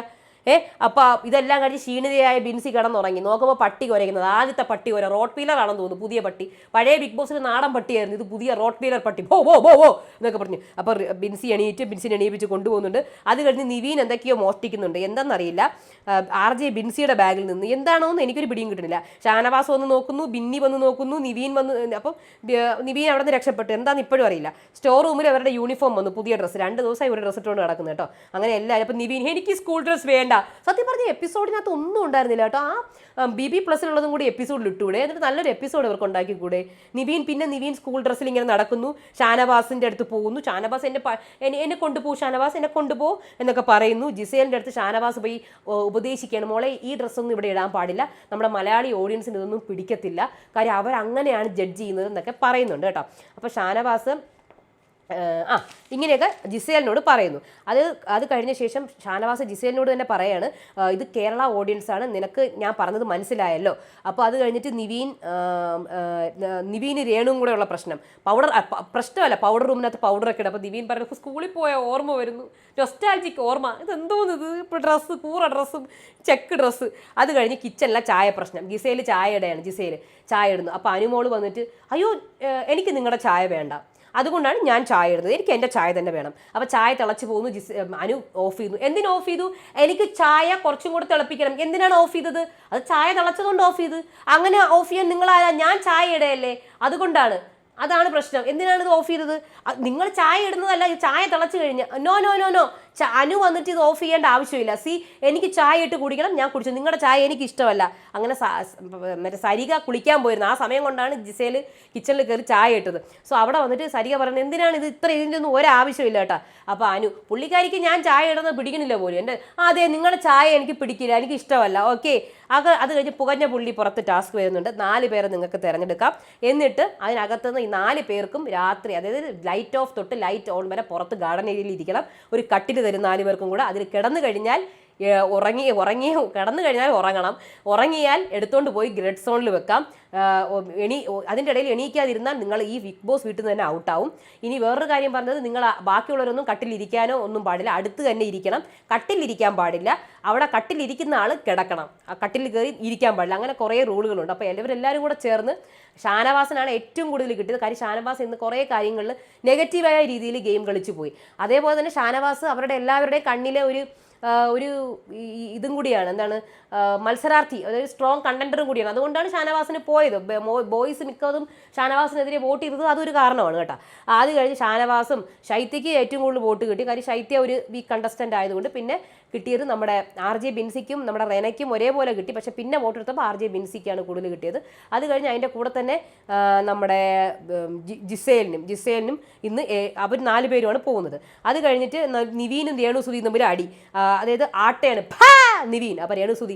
ഏ അപ്പോൾ ഇതെല്ലാം കഴിഞ്ഞ് ക്ഷീണിതയായ ബിൻസി കിടന്നുറങ്ങി. നോക്കുമ്പോൾ പട്ടി കുരയ്ക്കുന്നത്. ആദ്യത്തെ പട്ടി കുര. പീലർ ആണെന്ന് തോന്നുന്നു പുതിയ പട്ടി. പഴയ ബിഗ് ബോസിന് നാടൻ പട്ടിയായിരുന്നു. ഇത് പുതിയ റോഡ് പീലർ പട്ടി. ഓ ഓ ഓ ഓ എന്നൊക്കെ പറഞ്ഞു. അപ്പോൾ ബിൻസി എണീറ്റ് ബിൻസിനെ എണീപ്പിച്ച് കൊണ്ടുപോകുന്നുണ്ട്. അത് കഴിഞ്ഞ് നിവീൻ എന്തൊക്കെയോ മോഷ്ടിക്കുന്നുണ്ട്. എന്താണെന്നറിയില്ല ആർ ജെ ബിൻസിയുടെ ബാഗിൽ നിന്ന്. എന്താണോന്ന് എനിക്കൊരു പിടിയും കിട്ടുന്നില്ല. ഷാനവാസ് വന്ന് നോക്കുന്നു ബിന്നി വന്ന് നോക്കുന്നു നിവീൻ വന്ന് അപ്പം നിവീൻ അവിടെ നിന്ന് രക്ഷപ്പെട്ടു. എന്താണെന്ന് ഇപ്പോഴും അറിയില്ല. സ്റ്റോർ റൂമിൽ അവരുടെ യൂണിഫോം വന്നു പുതിയ ഡ്രസ്സ് രണ്ട് ദിവസമായി ഒരു ഡ്രസ്സ് ഇട്ടുകൊണ്ട് നടക്കുന്നു കേട്ടോ. അങ്ങനെ എല്ലാവരും അപ്പം നിവീൻ എനിക്ക് സ്കൂൾ ഡ്രസ്സ് വേണ്ട. സത്യം പറഞ്ഞ എപ്പിസോഡിനകത്ത് ഒന്നും ഉണ്ടായിരുന്നില്ല കേട്ടോ. ആ ബി ബി പ്ലസിലുള്ളതും കൂടി എപ്പിസോഡിൽ ഇട്ടുകൂടെ? എന്നിട്ട് നല്ലൊരു എപ്പിസോഡ് ഇവർക്ക് ഉണ്ടാക്കിക്കൂടെ? നിവീൻ പിന്നെ നിവീൻ സ്കൂൾ ഡ്രസ്സിൽ ഇങ്ങനെ നടക്കുന്നു. ഷാനവാസിന്റെ അടുത്ത് പോകുന്നു. ഷാനവാസ് എന്നെ എന്നെ കൊണ്ടുപോകും ഷാനവാസ് എന്നെ കൊണ്ടുപോകും എന്നൊക്കെ പറയുന്നു. ജിസേലിന്റെ അടുത്ത് ഷാനവാസ് പോയി ഉപദേശിക്കുകയാണ്. മോളെ ഈ ഡ്രസ്സൊന്നും ഇവിടെ ഇടാൻ പാടില്ല. നമ്മുടെ മലയാളി ഓഡിയൻസിന് ഇതൊന്നും പിടിക്കത്തില്ല. കാര്യം അവരങ്ങനെയാണ് ജഡ്ജ് ചെയ്യുന്നത് എന്നൊക്കെ പറയുന്നുണ്ട് കേട്ടോ. അപ്പോൾ ഷാനവാസ് ആ ഇങ്ങനെയൊക്കെ ജിസേലിനോട് പറയുന്നു. അത് അത് കഴിഞ്ഞ ശേഷം ഷാനവാസ് ജിസേലിനോട് തന്നെ പറയാണ് ഇത് കേരള ഓഡിയൻസ് ആണ് നിനക്ക് ഞാൻ പറഞ്ഞത് മനസ്സിലായല്ലോ. അപ്പോൾ അത് കഴിഞ്ഞിട്ട് നിവീൻ നിവീന് രേണുവും കൂടെ ഉള്ള പ്രശ്നം. പൗഡർ പ്രശ്നമല്ല പൗഡർ റൂമിനകത്ത് പൗഡറൊക്കെ ഇടും. അപ്പോൾ നിവീൻ പറഞ്ഞു സ്കൂളിൽ പോയ ഓർമ്മ വരുന്നു. നൊസ്റ്റാൾജിക്ക് ഓർമ്മ. ഇത് എന്തോന്ന് ഇത് ഇപ്പോൾ ഡ്രസ്സ് കൂറ ഡ്രസ്സും ചെക്ക് ഡ്രസ്സ് അത് കഴിഞ്ഞ് കിച്ചണിലെ ചായ പ്രശ്നം. ജിസേൽ ചായ ഇടയാണ് ജിസേൽ ചായ ഇടുന്നു. അപ്പോൾ അനുമോൾ വന്നിട്ട് അയ്യോ എനിക്ക് നിങ്ങളുടെ ചായ വേണ്ട. അതുകൊണ്ടാണ് ഞാൻ ചായ ഇടുന്നത്. എനിക്ക് എന്റെ ചായ തന്നെ വേണം. അപ്പോൾ ചായ തിളച്ച് പോകുന്നു ജിസ് അനു ഓഫ് ചെയ്തു. എന്തിനു ഓഫ് ചെയ്തു? എനിക്ക് ചായ കുറച്ചും കൂടെ തിളപ്പിക്കണം. എന്തിനാണ് ഓഫ് ചെയ്തത്? അത് ചായ തിളച്ചതുകൊണ്ട് ഓഫ് ചെയ്ത്. അങ്ങനെ ഓഫ് ചെയ്യാൻ നിങ്ങളാരാ? ഞാൻ ചായ ഇടയല്ലേ? അതുകൊണ്ടാണ്. അതാണ് പ്രശ്നം. എന്തിനാണ് ഇത് ഓഫ് ചെയ്തത്? നിങ്ങൾ ചായ ഇടുന്നതല്ല ചായ തിളച്ച് കഴിഞ്ഞ്. No no no no. Anu വന്നിട്ട് ഇത് ഓഫ് ചെയ്യേണ്ട ആവശ്യമില്ല. സി എനിക്ക് ചായ ഇട്ട് കുടിക്കണം ഞാൻ കുടിച്ചു. നിങ്ങളുടെ ചായ എനിക്ക് ഇഷ്ടമല്ല. അങ്ങനെ മറ്റേ സരിക കുളിക്കാൻ പോയിരുന്നു. ആ സമയം കൊണ്ടാണ് ജിസേൽ കിച്ചണിൽ കയറി ചായ ഇട്ടത്. സോ അവിടെ വന്നിട്ട് സരിക പറഞ്ഞു എന്തിനാണ് ഇത് ഇത്ര ഇതിന്റെ ഒന്നും ഒരാവശ്യമില്ല കേട്ടോ? അപ്പോൾ അനു പുള്ളിക്കാരിക്ക് ഞാൻ ചായ ഇടുന്നത് പിടിക്കണില്ല പോലും. എന്റെ അതെ നിങ്ങളുടെ ചായ എനിക്ക് പിടിക്കില്ല എനിക്ക് ഇഷ്ടമല്ല. ഓക്കെ. അത് അത് കഴിഞ്ഞ് പുകഞ്ഞ പുള്ളി പുറത്ത് ടാസ്ക് വരുന്നുണ്ട്. നാല് പേരെ നിങ്ങൾക്ക് തിരഞ്ഞെടുക്കാം. എന്നിട്ട് അതിനകത്ത് നിന്ന് ഈ നാല് പേർക്കും രാത്രി അതായത് ലൈറ്റ് ഓഫ് തൊട്ട് ലൈറ്റ് ഓൺ വരെ പുറത്ത് ഗാർഡൻ ഏരിയയിൽ ഇരിക്കണം. ഒരു കട്ടിൽ തരും നാല് പേർക്കും കൂടെ. അതിൽ കിടന്നു കഴിഞ്ഞാൽ ഉറങ്ങി ഉറങ്ങി കിടന്നു കഴിഞ്ഞാൽ ഉറങ്ങണം. ഉറങ്ങിയാൽ എടുത്തുകൊണ്ട് പോയി ഗ്രെഡ് സോണിൽ വെക്കാം. എണി അതിന്റെ ഇടയിൽ എണീക്കാതിരുന്നാൽ നിങ്ങൾ ഈ ബിഗ് ബോസ് വീട്ടിൽ നിന്ന് തന്നെ ഔട്ടാവും ഇനി വേറൊരു കാര്യം പറഞ്ഞത് നിങ്ങൾ ബാക്കിയുള്ളവരൊന്നും കട്ടിലിരിക്കാനോ ഒന്നും പാടില്ല. അടുത്ത് തന്നെ ഇരിക്കണം. കട്ടിലിരിക്കാൻ പാടില്ല. അവിടെ കട്ടിലിരിക്കുന്ന ആൾ കിടക്കണം. ആ കട്ടിൽ കയറി ഇരിക്കാൻ പാടില്ല. അങ്ങനെ കുറേ റൂളുകളുണ്ട് അപ്പോൾ എല്ലാവരും കൂടെ ചേർന്ന് ഷാനവാസനാണ് ഏറ്റവും കൂടുതൽ കിട്ടിയത്. കാര്യം ഷാനവാസ് ഇന്ന് കുറേ കാര്യങ്ങളിൽ നെഗറ്റീവായ രീതിയിൽ ഗെയിം കളിച്ചു പോയി. അതേപോലെ തന്നെ ഷാനവാസ് അവരുടെ എല്ലാവരുടെയും കണ്ണിലെ ഒരു ഒരു ഇതും കൂടിയാണ്. എന്താണ് മത്സരാർത്ഥി അതായത് സ്ട്രോങ് കണ്ടന്ററും കൂടിയാണ്. അതുകൊണ്ടാണ് ഷാനവാസിന് പോയത്. ബോയ്സ് മിക്കതും ഷാനവാസിനെതിരെ വോട്ട് ചെയ്തത് അതൊരു കാരണമാണ് കേട്ടോ. അത് കഴിഞ്ഞ് ഷാനവാസും ശൈത്യയ്ക്ക് ഏറ്റവും കൂടുതൽ വോട്ട് കിട്ടി. കാര്യം ശൈത്യ ഒരു വീക്ക് കണ്ടസ്റ്റന്റ് ആയതുകൊണ്ട് പിന്നെ കിട്ടിയത് നമ്മുടെ ആർ ജെ ബിൻസിക്കും നമ്മുടെ റെനയ്ക്കും ഒരേപോലെ കിട്ടി. പക്ഷെ പിന്നെ വോട്ട് എടുത്തപ്പോൾ ആർ ജെ ബിൻസിക്കാണ് കൂടുതൽ കിട്ടിയത്. അത് കഴിഞ്ഞ് അതിന്റെ കൂടെ തന്നെ നമ്മുടെ ജിസേലിനും ജിസേലിനും ഇന്ന് അവർ നാല് പേരുമാണ് പോകുന്നത്. അത് കഴിഞ്ഞിട്ട് നിവീനും രേണു സുധീനും തമ്മിൽ അടി. അതായത് ആട്ടയാണ്. നിവീൻ. അപ്പം രേണു സുധി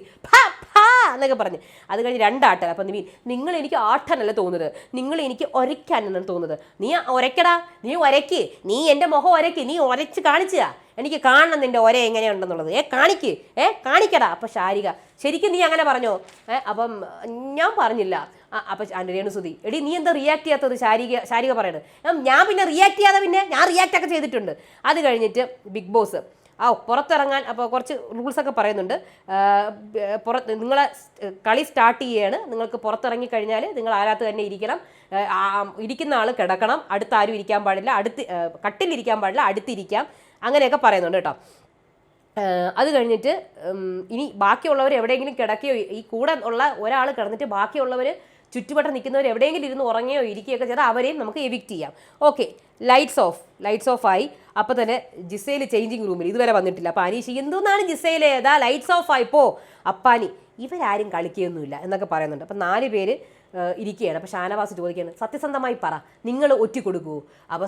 എന്നൊക്കെ പറഞ്ഞ്. അത് കഴിഞ്ഞ് രണ്ടാട്ടൻ അപ്പം നിവിൻ നിങ്ങൾ എനിക്ക് ആട്ടാനല്ല തോന്നുന്നത്. നിങ്ങൾ എനിക്ക് ഒരയ്ക്കാനാണ് തോന്നുന്നത്. നീ ഒരയ്ക്കടാ. നീ ഒരയ്ക്ക്. നീ എന്റെ മുഖം ഒരയ്ക്ക്. നീ ഒരച്ച് കാണിച്ചാ എനിക്ക് കാണണം നിന്റെ ഒര എങ്ങനെയുണ്ടെന്നുള്ളത് ഏ കാണിക്ക്. ഏ കാണിക്കടാ. അപ്പം ശാരിക ശരിക്കും നീ അങ്ങനെ പറഞ്ഞോ? ഏ അപ്പം ഞാൻ പറഞ്ഞില്ല. അപ്പം ആ, രേണുസുതി എടി നീ എന്താ റിയാക്ട് ചെയ്യാത്തത്? ശാരിക ശാരിക പറയണത് ഞാൻ പിന്നെ റിയാക്ട് ചെയ്യാതെ പിന്നെ ഞാൻ റിയാക്ട് ഒക്കെ ചെയ്തിട്ടുണ്ട്. അത് കഴിഞ്ഞിട്ട് ബിഗ് ബോസ്. ആ പുറത്തിറങ്ങാൻ അപ്പോൾ കുറച്ച് റൂൾസ് ഒക്കെ പറയുന്നുണ്ട്. പുറ പുറത്ത് നിങ്ങളെ കളി സ്റ്റാർട്ട് ചെയ്യാണ്. നിങ്ങൾക്ക് പുറത്തിറങ്ങി കഴിഞ്ഞാൽ നിങ്ങൾ ആരാത്ത് തന്നെ ഇരിക്കണം. ഇരിക്കുന്ന ആൾ കിടക്കണം. അടുത്ത് ആരും ഇരിക്കാൻ പാടില്ല. അടുത്ത് കട്ടിലിരിക്കാൻ പാടില്ല. അടുത്തിരിക്കാം. അങ്ങനെയൊക്കെ പറയുന്നുണ്ട് കേട്ടോ. അത് കഴിഞ്ഞിട്ട് ഇനി ബാക്കിയുള്ളവർ എവിടെയെങ്കിലും കിടക്കുകയോ ഈ കൂടെ ഉള്ള ഒരാൾ കിടന്നിട്ട് ബാക്കിയുള്ളവർ ചുറ്റുവട്ടം നിൽക്കുന്നവർ എവിടെയെങ്കിലും ഇരുന്ന് ഉറങ്ങുകയോ ഇരിക്കുകയൊക്കെ ചെയ്താൽ അവരെയും നമുക്ക് എവിക്റ്റ് ചെയ്യാം. Okay lights off lights off ആയി. അപ്പോൾ തന്നെ ജിസയിൽ ചേഞ്ചിങ് റൂമിൽ ഇതുവരെ വന്നിട്ടില്ല. അപ്പോൾ അനീഷ് എന്തോന്നാണ് ജിസയിൽ ഏതാ ലൈറ്റ്സ് ഓഫ് ആയിപ്പോ അപ്പാനി ഇവരാരും കളിക്കുകയൊന്നുമില്ല എന്നൊക്കെ പറയുന്നുണ്ട്. അപ്പം നാല് പേര് ഇരിക്കുകയാണ്. അപ്പോൾ ഷാനവാസ് ചോദിക്കുകയാണ് സത്യസന്ധമായി പറ നിങ്ങൾ ഒറ്റ കൊടുക്കുമോ അപ്പോൾ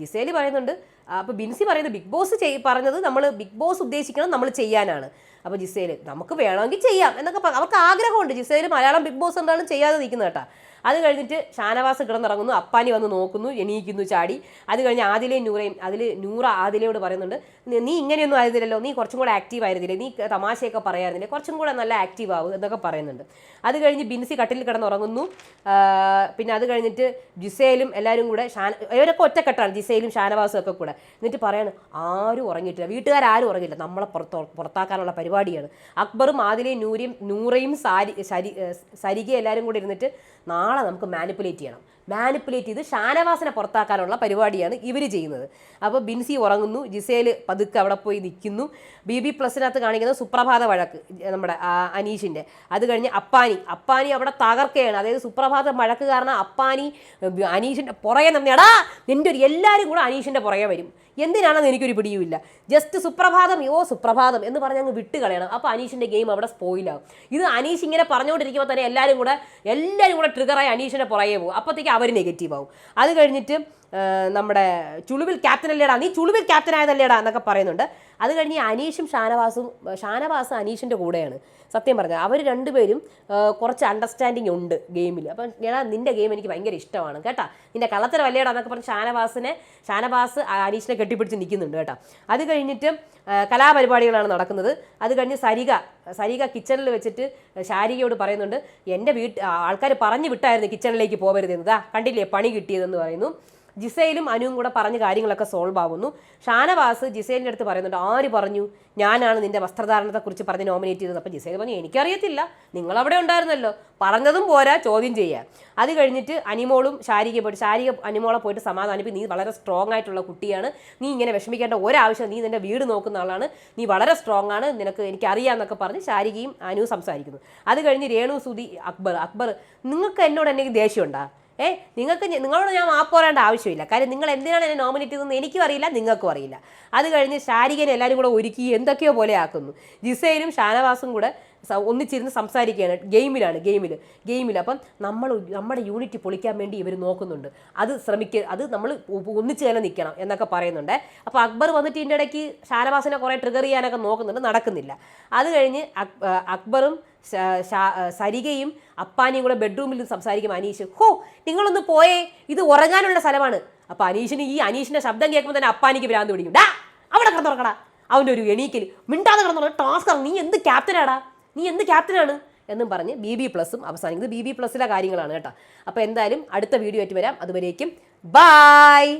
ജിസേലി പറയുന്നുണ്ട് അപ്പോൾ ബിൻസി പറയുന്നത് ബിഗ് ബോസ് ചെയ് പറഞ്ഞത് നമ്മൾ ബിഗ് ബോസ് ഉദ്ദേശിക്കണം നമ്മൾ ചെയ്യാനാണ്. അപ്പോൾ ജിസേൽ നമുക്ക് വേണമെങ്കിൽ ചെയ്യാം എന്നൊക്കെ അവർക്ക് ആഗ്രഹമുണ്ട്. ജിസേൽ മലയാളം ബിഗ് ബോസ് എന്താണ് ചെയ്യാതെ നിൽക്കുന്നത് കേട്ടോ. അത് കഴിഞ്ഞിട്ട് ഷാനവാസ് കിടന്നിറങ്ങുന്നു. അപ്പാനി വന്ന് നോക്കുന്നു എണീക്കുന്നു ചാടി. അത് കഴിഞ്ഞ് ആദിലയും നൂറയും അതിൽ നൂറ ആദിലയോട് പറയുന്നുണ്ട് "നീ- ഇങ്ങനെയൊന്നും ആയിരുന്നില്ലല്ലോ നീ കുറച്ചും കൂടെ ആക്റ്റീവ് ആയിരുന്നില്ലേ നീ തമാശയൊക്കെ പറയാറില്ലേ കുറച്ചും കൂടെ നല്ല ആക്റ്റീവ് ആവും എന്നൊക്കെ പറയുന്നുണ്ട്. അത് കഴിഞ്ഞ് ബിൻസി കട്ടിൽ കിടന്നുറങ്ങുന്നു. പിന്നെ അത് കഴിഞ്ഞിട്ട് ജിസയിലും എല്ലാവരും കൂടെ ഷാന ഇവരൊക്കെ ഒറ്റക്കെട്ടാണ് ജിസയിലും ഷാനവാസും ഒക്കെ കൂടെ. എന്നിട്ട് പറയാണ് ആരും ഉറങ്ങിയിട്ടില്ല വീട്ടുകാരും ഉറങ്ങിയില്ല നമ്മളെ പുറത്ത് പുറത്താക്കാനുള്ള പരിപാടിയാണ്. അക്ബറും ആദിലയും നൂരയും നൂറയും സാരി സരി സരികെ എല്ലാവരും കൂടെ ഇരുന്നിട്ട് നാളെ നമുക്ക് മാനിപ്പുലേറ്റ് ചെയ്യണം. മാനിപ്പുലേറ്റ് ചെയ്ത് ഷാനവാസിനെ പുറത്താക്കാനുള്ള പരിപാടിയാണ് ഇവർ ചെയ്യുന്നത്. അപ്പോൾ ബിൻസി ഉറങ്ങുന്നു ജിസേൽ പതുക്കെ അവിടെ പോയി നിൽക്കുന്നു. ബി ബി പ്ലസിനകത്ത് കാണിക്കുന്നത് സുപ്രഭാത വഴക്ക് നമ്മുടെ അനീഷിന്റെ അത് കഴിഞ്ഞ് അപ്പാനി. അപ്പാനി അവിടെ തകർക്കുകയാണ്. അതായത് സുപ്രഭാത വഴക്ക് കാരണം അപ്പാനി അനീഷിന്റെ പുറകെ നമ്മടാ നിന്റെ ഒരു എല്ലാവരും കൂടെ അനീഷിന്റെ പുറകെ വരും. എന്തിനാണെന്ന് എനിക്കൊരു പിടിയുമില്ല. ജസ്റ്റ് സുപ്രഭാതം ഓ സുപ്രഭാതം എന്ന് പറഞ്ഞ് അങ്ങ് വിട്ട് കളയണം. അപ്പോൾ അനീഷിന്റെ ഗെയിം അവിടെ സ്പോയിലാകും. ഇത് അനീഷ് ഇങ്ങനെ പറഞ്ഞുകൊണ്ടിരിക്കുമ്പോൾ തന്നെ എല്ലാവരും കൂടെ എല്ലാവരും കൂടെ ട്രിഗറായി അനീഷിന്റെ പുറകെ പോകും. അപ്പോഴത്തേക്ക് അവർ നെഗറ്റീവ് ആവും അത് കഴിഞ്ഞിട്ട് നമ്മുടെ ചുളുവിൽ ക്യാപ്റ്റൻ അല്ലേടാ? നീ ചുളുവിൽ ക്യാപ്റ്റൻ ആയതല്ലേടാ എന്നൊക്കെ പറയുന്നുണ്ട്. അത് കഴിഞ്ഞ് അനീഷും ഷാനവാസും ഷാനവാസ് അനീഷിന്റെ കൂടെയാണ്. സത്യം പറഞ്ഞത് അവർ രണ്ടുപേരും കുറച്ച് അണ്ടർസ്റ്റാൻഡിങ് ഉണ്ട് ഗെയിമിൽ അപ്പം ഞാൻ നിന്റെ ഗെയിം എനിക്ക് ഭയങ്കര ഇഷ്ടമാണ് കേട്ടാ? നിന്റെ കള്ളത്തര വല്ലേടാ എന്നൊക്കെ പറഞ്ഞ് ഷാനവാസിനെ ഷാനവാസ് അനീഷിനെ കെട്ടിപ്പിടിച്ച് നിൽക്കുന്നുണ്ട് കേട്ടോ? അത് കഴിഞ്ഞിട്ട് കലാപരിപാടികളാണ് നടക്കുന്നത്. അത് കഴിഞ്ഞ് സരിക സരിക കിച്ചണിൽ വെച്ചിട്ട് ശാരികയോട് പറയുന്നുണ്ട് എന്റെ വീട്ട് ആൾക്കാർ പറഞ്ഞു വിട്ടായിരുന്നു കിച്ചണിലേക്ക് പോകരുതെന്ന് ദാ കണ്ടില്ലേ? പണി കിട്ടിയതെന്ന് പറയുന്നു. ജിസയിലും അനുവും കൂടെ പറഞ്ഞ കാര്യങ്ങളൊക്കെ സോൾവ് ആവുന്നു. ഷാനവാസ് ജിസേലിന്റെ അടുത്ത് പറയുന്നുണ്ട് ആര് പറഞ്ഞു? ഞാനാണ് നിന്റെ വസ്ത്രധാരണത്തെക്കുറിച്ച് പറഞ്ഞ് നോമിനേറ്റ് ചെയ്തത്. അപ്പോൾ ജിസേൽ പറഞ്ഞു എനിക്കറിയത്തില്ല. നിങ്ങളവിടെ ഉണ്ടായിരുന്നല്ലോ. പറഞ്ഞതും പോരാ ചോദ്യം ചെയ്യുക അത് കഴിഞ്ഞിട്ട് അനിമോളും ശാരിക പോയിട്ട് ശാരിക അനിമോളെ പോയിട്ട് സമാധാനിപ്പി നീ വളരെ സ്ട്രോങ് ആയിട്ടുള്ള കുട്ടിയാണ്. നീ ഇങ്ങനെ വിഷമിക്കേണ്ട ഒരാവശ്യം നീ നിന്റെ വീട് നോക്കുന്ന ആളാണ്. നീ വളരെ സ്ട്രോങ് ആണ്. നിനക്ക് എനിക്കറിയാമെന്നൊക്കെ പറഞ്ഞ് ശാരികയും അനുവും സംസാരിക്കുന്നു. അത് കഴിഞ്ഞ് രേണു സുതി അക്ബർ അക്ബർ നിങ്ങൾക്ക് എന്നോട് എന്തെങ്കിലും ദേഷ്യമുണ്ടോ ഏ നിങ്ങൾക്ക് നിങ്ങളോട് ഞാൻ മാപ്പ് പറയേണ്ട ആവശ്യമില്ല. കാര്യം നിങ്ങൾ എന്തിനാണ് എന്നെ നോമിനേറ്റ് ചെയ്തതെന്ന് എനിക്കും അറിയില്ല നിങ്ങൾക്കും അറിയില്ല. അത് കഴിഞ്ഞ് ഷാരികനെ എല്ലാവരും കൂടെ ഒരുക്കി എന്തൊക്കെയോ പോലെ ആക്കുന്നു. ജിസയിലും ഷാനവാസും കൂടെ ഒന്നിച്ചിരുന്ന് സംസാരിക്കുകയാണ്. ഗെയിമിലാണ് ഗെയിമിൽ ഗെയിമിൽ അപ്പം നമ്മൾ നമ്മുടെ യൂണിറ്റ് പൊളിക്കാൻ വേണ്ടി ഇവർ നോക്കുന്നുണ്ട്. അത് ശ്രമിക്കുക അത് നമ്മൾ ഒന്നിച്ച് തന്നെ നിൽക്കണം എന്നൊക്കെ പറയുന്നുണ്ട്. അപ്പോൾ അക്ബർ വന്നിട്ട് ഇതിന്റെ ഇടയ്ക്ക് ഷാനവാസിനെ കുറേ ട്രിഗർ ചെയ്യാനൊക്കെ നോക്കുന്നുണ്ട് നടക്കുന്നില്ല. അത് കഴിഞ്ഞ് അക്ബറും സരികയും അപ്പാനിയും കൂടെ ബെഡ്റൂമിൽ നിന്ന് സംസാരിക്കും അനീഷ്. ഹോ നിങ്ങളൊന്ന് പോയേ ഇത് ഉറങ്ങാനുള്ള സ്ഥലമാണ്. അപ്പോൾ അനീഷിന് ഈ അനീഷിന്റെ ശബ്ദം കേൾക്കുമ്പോൾ തന്നെ അപ്പാനിക്ക് ഭ്രാന്ത് പിടിക്കും. ഡാ അവിടെ കിടന്നുറങ്ങടാ അവന്റെ ഒരു എണീക്കൽ മിണ്ടാതെ കിടന്നുറങ്ങ ടാസ്ക് നീ എന്ത് ക്യാപ്റ്റനാടാ നീ എന്ത് ക്യാപ്റ്റനാണ് എന്നും പറഞ്ഞ് ബി ബി പ്ലസും അവസാനിക്കുന്നത് ബി ബി പ്ലസിലെ കാര്യങ്ങളാണ് കേട്ടോ. അപ്പോൾ എന്തായാലും അടുത്ത വീഡിയോ ആയിട്ട് വരാം. അതുവരേക്കും ബായ്